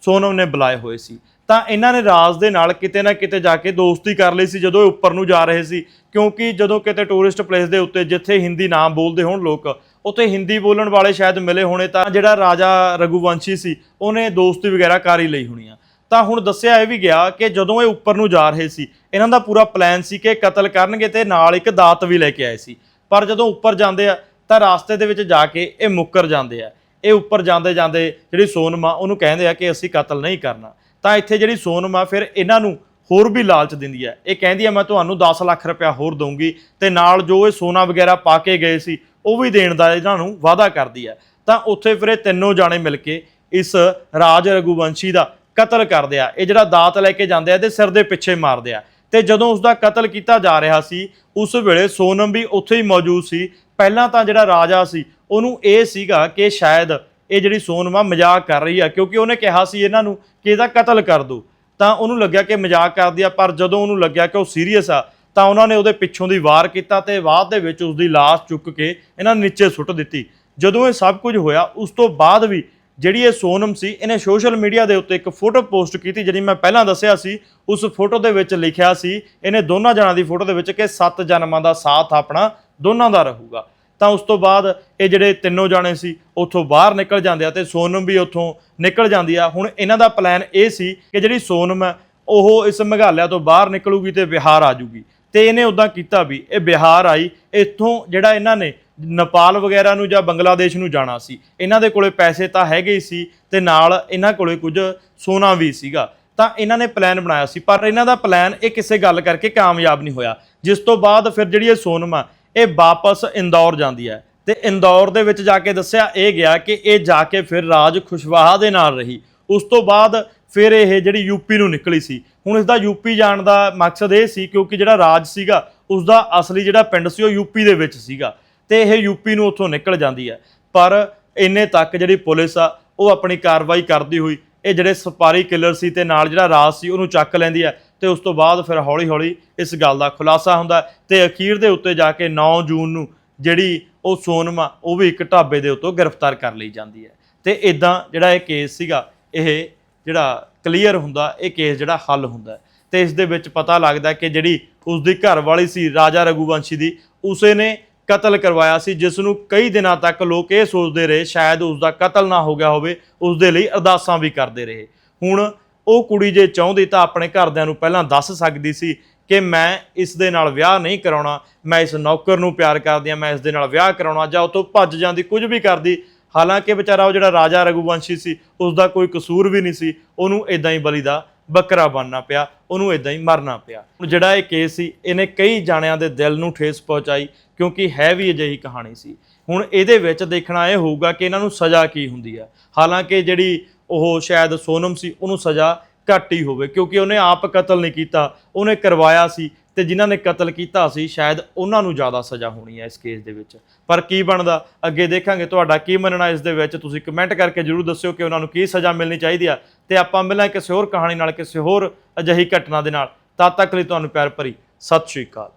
ਸੋਨਮ ਨੇ ਬੁਲਾਏ ਹੋਏ ਸੀ। ਤਾਂ ਇਹਨਾਂ ਨੇ ਰਾਜ ਦੇ ਨਾਲ ਕਿਤੇ ਨਾ ਕਿਤੇ ਜਾ ਕੇ ਦੋਸਤੀ ਕਰ ਲਈ ਸੀ ਜਦੋਂ ਇਹ ਉੱਪਰ ਨੂੰ ਜਾ ਰਹੇ ਸੀ। ਕਿਉਂਕਿ ਜਦੋਂ ਕਿਤੇ ਟੂਰਿਸਟ ਪਲੇਸ ਦੇ ਉੱਤੇ ਜਿੱਥੇ ਹਿੰਦੀ ਨਾ ਬੋਲਦੇ ਹੋਣ ਲੋਕ, ਉੱਥੇ ਹਿੰਦੀ ਬੋਲਣ ਵਾਲੇ ਸ਼ਾਇਦ ਮਿਲੇ ਹੋਣੇ ਤਾਂ ਜਿਹੜਾ ਰਾਜਾ ਰਘੁਵੰਸ਼ੀ ਸੀ, ਉਹਨੇ ਦੋਸਤੀ ਵਗੈਰਾ ਕਰ ਹੀ ਲਈ ਹੋਣੀ ਆ। ਤਾਂ ਹੁਣ ਦੱਸਿਆ ਇਹ ਵੀ ਗਿਆ ਕਿ ਜਦੋਂ ਇਹ ਉੱਪਰ ਨੂੰ ਜਾ ਰਹੇ ਸੀ, ਇਹਨਾਂ ਦਾ ਪੂਰਾ ਪਲਾਨ ਸੀ ਕਿ ਕਤਲ ਕਰਨਗੇ ਤੇ ਨਾਲ ਇੱਕ ਦਾਤ ਵੀ ਲੈ ਕੇ ਆਏ ਸੀ। ਪਰ ਜਦੋਂ ਉੱਪਰ ਜਾਂਦੇ ਆ, ਤਾਂ ਰਾਸਤੇ ਦੇ ਵਿੱਚ ਜਾ ਕੇ ਇਹ ਮੁੱਕਰ ਜਾਂਦੇ ਆ। ਇਹ ਉੱਪਰ ਜਾਂਦੇ ਜਾਂਦੇ ਜਿਹੜੀ ਸੋਨਮਾ ਉਹਨੂੰ ਕਹਿੰਦੇ ਆ ਕਿ ਅਸੀਂ ਕਤਲ ਨਹੀਂ ਕਰਨਾ। ਤਾਂ ਇੱਥੇ ਜਿਹੜੀ ਸੋਨਮ ਆ, ਫਿਰ ਇਹਨਾਂ ਨੂੰ ਹੋਰ ਵੀ ਲਾਲਚ ਦਿੰਦੀ ਹੈ। ਇਹ ਕਹਿੰਦੀ ਹੈ, ਮੈਂ ਤੁਹਾਨੂੰ 10 ਲੱਖ ਰੁਪਇਆ ਹੋਰ ਦਊਂਗੀ ਤੇ ਨਾਲ ਜੋ ਇਹ ਸੋਨਾ ਵਗੈਰਾ ਪਾ ਕੇ ਗਏ ਸੀ, ਉਹ ਵੀ ਦੇਣ ਦਾ ਇਹਨਾਂ ਨੂੰ ਵਾਅਦਾ ਕਰਦੀ ਹੈ। ਤਾਂ ਉੱਥੇ ਫਿਰ ਇਹ ਤਿੰਨੋਂ ਜਾਣੇ ਮਿਲ ਕੇ ਇਸ ਰਾਜ ਰਘੁਵੰਸ਼ੀ ਦਾ ਕਤਲ ਕਰਦੇ ਆ। ਇਹ ਜਿਹੜਾ ਦਾਤ ਲੈ ਕੇ ਜਾਂਦੇ ਆ, ਇਹਦੇ ਸਿਰ ਦੇ ਪਿੱਛੇ ਮਾਰਦੇ ਆ। ਤੇ ਜਦੋਂ ਉਸ ਦਾ ਕਤਲ ਕੀਤਾ ਜਾ ਰਿਹਾ ਸੀ, ਉਸ ਵੇਲੇ ਸੋਨਮ ਵੀ ਉੱਥੇ ਹੀ ਮੌਜੂਦ ਸੀ। ਪਹਿਲਾਂ ਤਾਂ ਜਿਹੜਾ ਰਾਜਾ ਸੀ, ਉਹਨੂੰ ਇਹ ਸੀਗਾ ਕਿ ਸ਼ਾਇਦ ਇਹ ਜਿਹੜੀ ਸੋਨਮ ਆ ਮਜ਼ਾਕ ਕਰ ਰਹੀ ਆ, ਕਿਉਂਕਿ ਉਹਨੇ ਕਿਹਾ ਸੀ ਇਹਨਾਂ ਨੂੰ ਕਿ ਇਹਦਾ ਕਤਲ ਕਰ ਦਿਓ ਤਾਂ ਉਹਨੂੰ ਲੱਗਿਆ ਕਿ ਮਜ਼ਾਕ ਕਰਦੀ ਆ, ਪਰ ਜਦੋਂ ਉਹਨੂੰ ਲੱਗਿਆ ਕਿ ਉਹ ਸੀਰੀਅਸ ਆ, ਤਾਂ ਉਹਨਾਂ ਨੇ ਉਹਦੇ ਪਿੱਛੋਂ ਦੀ ਵਾਰ ਕੀਤਾ ਤੇ ਬਾਅਦ ਦੇ ਵਿੱਚ ਉਸਦੀ ਲਾਸ਼ ਚੁੱਕ ਕੇ ਇਹਨਾਂ ਨੇ ਨੀਚੇ ਸੁੱਟ ਦਿੱਤੀ। ਜਦੋਂ ਇਹ ਸਭ ਕੁਝ ਹੋਇਆ, ਉਸ ਤੋਂ ਬਾਅਦ ਵੀ ਜਿਹੜੀ ਇਹ ਸੋਨਮ ਸੀ, ਇਹਨੇ ਸੋਸ਼ਲ ਮੀਡੀਆ ਦੇ ਉੱਤੇ ਇੱਕ ਫੋਟੋ ਪੋਸਟ ਕੀਤੀ ਜਿਹੜੀ ਮੈਂ ਪਹਿਲਾਂ ਦੱਸਿਆ ਸੀ। ਉਸ ਫੋਟੋ ਦੇ ਵਿੱਚ ਲਿਖਿਆ ਸੀ, ਇਹਨੇ ਦੋਨਾਂ ਜਣਾਂ ਦੀ ਫੋਟੋ ਦੇ ਵਿੱਚ ਕਿ ਸੱਤ ਜਨਮਾਂ ਦਾ ਸਾਥ ਆਪਣਾ ਦੋਨਾਂ ਦਾ ਰਹੂਗਾ। ਤਾਂ ਉਸ ਤੋਂ ਬਾਅਦ ਇਹ ਜਿਹੜੇ ਤਿੰਨੋਂ ਜਾਣੇ ਸੀ, ਉੱਥੋਂ ਬਾਹਰ ਨਿਕਲ ਜਾਂਦੇ ਆ ਤੇ ਸੋਨਮ ਵੀ ਉੱਥੋਂ ਨਿਕਲ ਜਾਂਦੀ ਆ। ਹੁਣ ਇਹਨਾਂ ਦਾ ਪਲਾਨ ਇਹ ਸੀ ਕਿ ਜਿਹੜੀ ਸੋਨਮ ਹੈ ਉਹ ਇਸ ਮੇਘਾਲਿਆ ਤੋਂ ਬਾਹਰ ਨਿਕਲੂਗੀ ਤੇ ਬਿਹਾਰ ਆ ਜੂਗੀ। ਤੇ ਇਹਨੇ ਉਦਾਂ ਕੀਤਾ ਵੀ, ਇਹ ਬਿਹਾਰ ਆਈ, ਇੱਥੋਂ ਜਿਹੜਾ ਇਹਨਾਂ ਨੇ ਨੇਪਾਲ ਵਗੈਰਾ ਨੂੰ ਜਾਂ ਬੰਗਲਾਦੇਸ਼ ਨੂੰ ਜਾਣਾ ਸੀ, ਇਹਨਾਂ ਦੇ ਕੋਲੇ ਪੈਸੇ ਤਾਂ ਹੈਗੇ ਹੀ ਸੀ ਤੇ ਨਾਲ ਇਹਨਾਂ ਕੋਲੇ ਕੁਝ ਸੋਨਾ ਵੀ ਸੀਗਾ। ਤਾਂ ਇਹਨਾਂ ਨੇ ਪਲਾਨ ਬਣਾਇਆ ਸੀ, ਪਰ ਇਹਨਾਂ ਦਾ ਪਲਾਨ ਇਹ ਕਿਸੇ ਗੱਲ ਕਰਕੇ ਕਾਮਯਾਬ ਨਹੀਂ ਹੋਇਆ। ਜਿਸ ਤੋਂ ਬਾਅਦ ਫਿਰ ਜਿਹੜੀ ਇਹ ਸੋਨਮ ਆ ਇਹ ਵਾਪਸ ਇੰਦੌਰ ਜਾਂਦੀ ਹੈ। ਤੇ ਇੰਦੌਰ ਦੇ ਵਿੱਚ ਜਾ ਕੇ ਦੱਸਿਆ ਇਹ ਗਿਆ ਕਿ ਇਹ ਜਾ ਕੇ ਫਿਰ ਰਾਜ ਖੁਸ਼ਵਾਹਾ ਦੇ ਨਾਲ ਰਹੀ। ਉਸ ਤੋਂ ਬਾਅਦ ਫਿਰ ਇਹ ਜਿਹੜੀ ਯੂਪੀ ਨੂੰ ਨਿਕਲੀ ਸੀ। ਹੁਣ ਇਸ ਦਾ ਯੂਪੀ ਜਾਣ ਦਾ ਮਕਸਦ ਇਹ ਸੀ ਕਿਉਂਕਿ ਜਿਹੜਾ ਰਾਜ ਸੀਗਾ ਉਸ ਦਾ ਅਸਲੀ ਜਿਹੜਾ ਪਿੰਡ ਸੀ ਉਹ ਯੂਪੀ ਦੇ ਵਿੱਚ ਸੀਗਾ। ਤੇ ਇਹ ਯੂਪੀ ਨੂੰ ਉੱਥੋਂ ਨਿਕਲ ਜਾਂਦੀ ਹੈ। ਪਰ ਇੰਨੇ ਤੱਕ ਜਿਹੜੀ ਪੁਲਿਸ ਆ, ਉਹ ਆਪਣੀ ਕਾਰਵਾਈ ਕਰਦੀ ਹੋਈ, ਇਹ ਜਿਹੜੇ ਸਪਾਰੀ ਕਿਲਰ ਸੀ ਤੇ ਨਾਲ ਜਿਹੜਾ ਰਾਜ ਸੀ ਉਹਨੂੰ ਚੱਕ ਲੈਂਦੀ ਹੈ। ਤੇ ਉਸ ਤੋਂ ਬਾਅਦ ਫਿਰ ਹੌਲੀ-ਹੌਲੀ ਇਸ ਗੱਲ ਦਾ ਖੁਲਾਸਾ ਹੁੰਦਾ ਹੈ ਤੇ ਅਖੀਰ ਦੇ ਉੱਤੇ ਜਾ ਕੇ 9 ਜੂਨ ਨੂੰ ਜਿਹੜੀ ਉਹ ਸੋਨਮਾ ਉਹ ਵੀ ਇੱਕ ਢਾਬੇ ਦੇ ਉੱਤੋਂ ਗ੍ਰਿਫਤਾਰ ਕਰ ਲਈ ਜਾਂਦੀ ਹੈ ਤੇ ਇਦਾਂ ਜਿਹੜਾ ਇਹ ਕੇਸ ਸੀਗਾ, ਇਹ ਜਿਹੜਾ ਕਲੀਅਰ ਹੁੰਦਾ, ਇਹ ਕੇਸ ਜਿਹੜਾ ਹੱਲ ਹੁੰਦਾ ਹੈ। ਤੇ ਇਸ ਦੇ ਵਿੱਚ ਪਤਾ ਲੱਗਦਾ ਕਿ ਜਿਹੜੀ ਉਸ ਦੀ ਘਰ ਵਾਲੀ ਸੀ, ਰਾਜਾ ਰਘੁਵੰਸ਼ੀ ਦੀ, ਉਸੇ ਨੇ ਕਤਲ ਕਰਵਾਇਆ ਸੀ, ਜਿਸ ਨੂੰ ਕਈ ਦਿਨਾਂ ਤੱਕ ਲੋਕ ਇਹ ਸੋਚਦੇ ਰਹੇ, ਸ਼ਾਇਦ ਉਸ ਦਾ ਕਤਲ ਨਾ ਹੋ ਗਿਆ ਹੋਵੇ, ਉਸ ਦੇ ਲਈ ਅਰਦਾਸਾਂ ਵੀ ਕਰਦੇ ਰਹੇ ਹੁਣ ਉਹ ਕੁੜੀ ਜੇ ਚਾਹੁੰਦੀ ਤਾਂ ਆਪਣੇ ਘਰਦਿਆਂ ਨੂੰ ਪਹਿਲਾਂ ਦੱਸ ਸਕਦੀ ਸੀ ਕਿ ਮੈਂ ਇਸ ਦੇ ਨਾਲ ਵਿਆਹ ਨਹੀਂ ਕਰਾਉਣਾ, ਮੈਂ ਇਸ ਨੌਕਰ ਨੂੰ ਪਿਆਰ ਕਰਦੀ ਹਾਂ, ਮੈਂ ਇਸ ਦੇ ਨਾਲ ਵਿਆਹ ਕਰਾਉਣਾ ਜਾਂ ਉਹ ਤੋਂ ਭੱਜ ਜਾਂਦੀ, ਕੁਝ ਵੀ ਕਰਦੀ। ਹਾਲਾਂਕਿ ਵਿਚਾਰਾ ਉਹ ਜਿਹੜਾ ਰਾਜਾ ਰਘੁਵੰਸ਼ੀ ਸੀ ਉਸ ਦਾ ਕੋਈ ਕਸੂਰ ਵੀ ਨਹੀਂ ਸੀ, ਉਹਨੂੰ ਇਦਾਂ ਹੀ ਬਲੀ ਦਾ ਬੱਕਰਾ ਬਣਨਾ ਪਿਆ, ਉਹਨੂੰ ਇਦਾਂ ਹੀ ਮਰਨਾ ਪਿਆ। ਹੁਣ ਜਿਹੜਾ ਇਹ ਕੇਸ ਸੀ, ਇਹਨੇ ਕਈ ਜਾਣਿਆਂ ਦੇ ਦਿਲ ਨੂੰ ਠੇਸ ਪਹੁੰਚਾਈ, ਕਿਉਂਕਿ ਹੈ ਵੀ ਅਜਿਹੀ ਕਹਾਣੀ ਸੀ। ਹੁਣ ਇਹਦੇ ਵਿੱਚ ਦੇਖਣਾ ਇਹ ਹੋਊਗਾ ਕਿ ਇਹਨਾਂ ਨੂੰ ਸਜ਼ਾ ਕੀ ਹੁੰਦੀ ਹੈ ਹਾਲਾਂਕਿ ਜਿਹੜੀ ਉਹ ਸ਼ਾਇਦ ਸੋਨਮ ਸੀ, ਉਹਨੂੰ ਸਜ਼ਾ ਘੱਟ ਹੀ ਹੋਵੇ, ਕਿਉਂਕਿ ਉਹਨੇ ਆਪ ਕਤਲ ਨਹੀਂ ਕੀਤਾ, ਉਹਨੇ ਕਰਵਾਇਆ ਸੀ ਤੇ ਜਿਨ੍ਹਾਂ ਨੇ ਕਤਲ ਕੀਤਾ ਸੀ, ਸ਼ਾਇਦ ਉਹਨਾਂ ਨੂੰ ਜ਼ਿਆਦਾ ਸਜ਼ਾ ਹੋਣੀ ਹੈ ਇਸ ਕੇਸ ਦੇ ਵਿੱਚ। ਪਰ ਕੀ ਬਣਦਾ? ਅੱਗੇ ਦੇਖਾਂਗੇ ਤੁਹਾਡਾ ਕੀ ਮੰਨਣਾ ਇਸ ਦੇ ਵਿੱਚ। ਤੁਸੀਂ ਕਮੈਂਟ ਕਰਕੇ ਜਰੂਰ ਦੱਸਿਓ ਕਿ ਉਹਨਾਂ ਨੂੰ ਕੀ ਸਜ਼ਾ ਮਿਲਣੀ ਚਾਹੀਦੀ ਆ। ਤੇ ਆਪਾਂ ਮਿਲਾਂ ਕਿਸੇ ਹੋਰ ਕਹਾਣੀ ਨਾਲ, ਕਿਸੇ ਹੋਰ ਅਜਿਹੀ ਘਟਨਾ ਦੇ ਨਾਲ। ਤਦ ਤੱਕ ਲਈ ਤੁਹਾਨੂੰ ਪਿਆਰ ਭਰੀ, ਸਤਿ ਸ਼੍ਰੀ ਅਕਾਲ।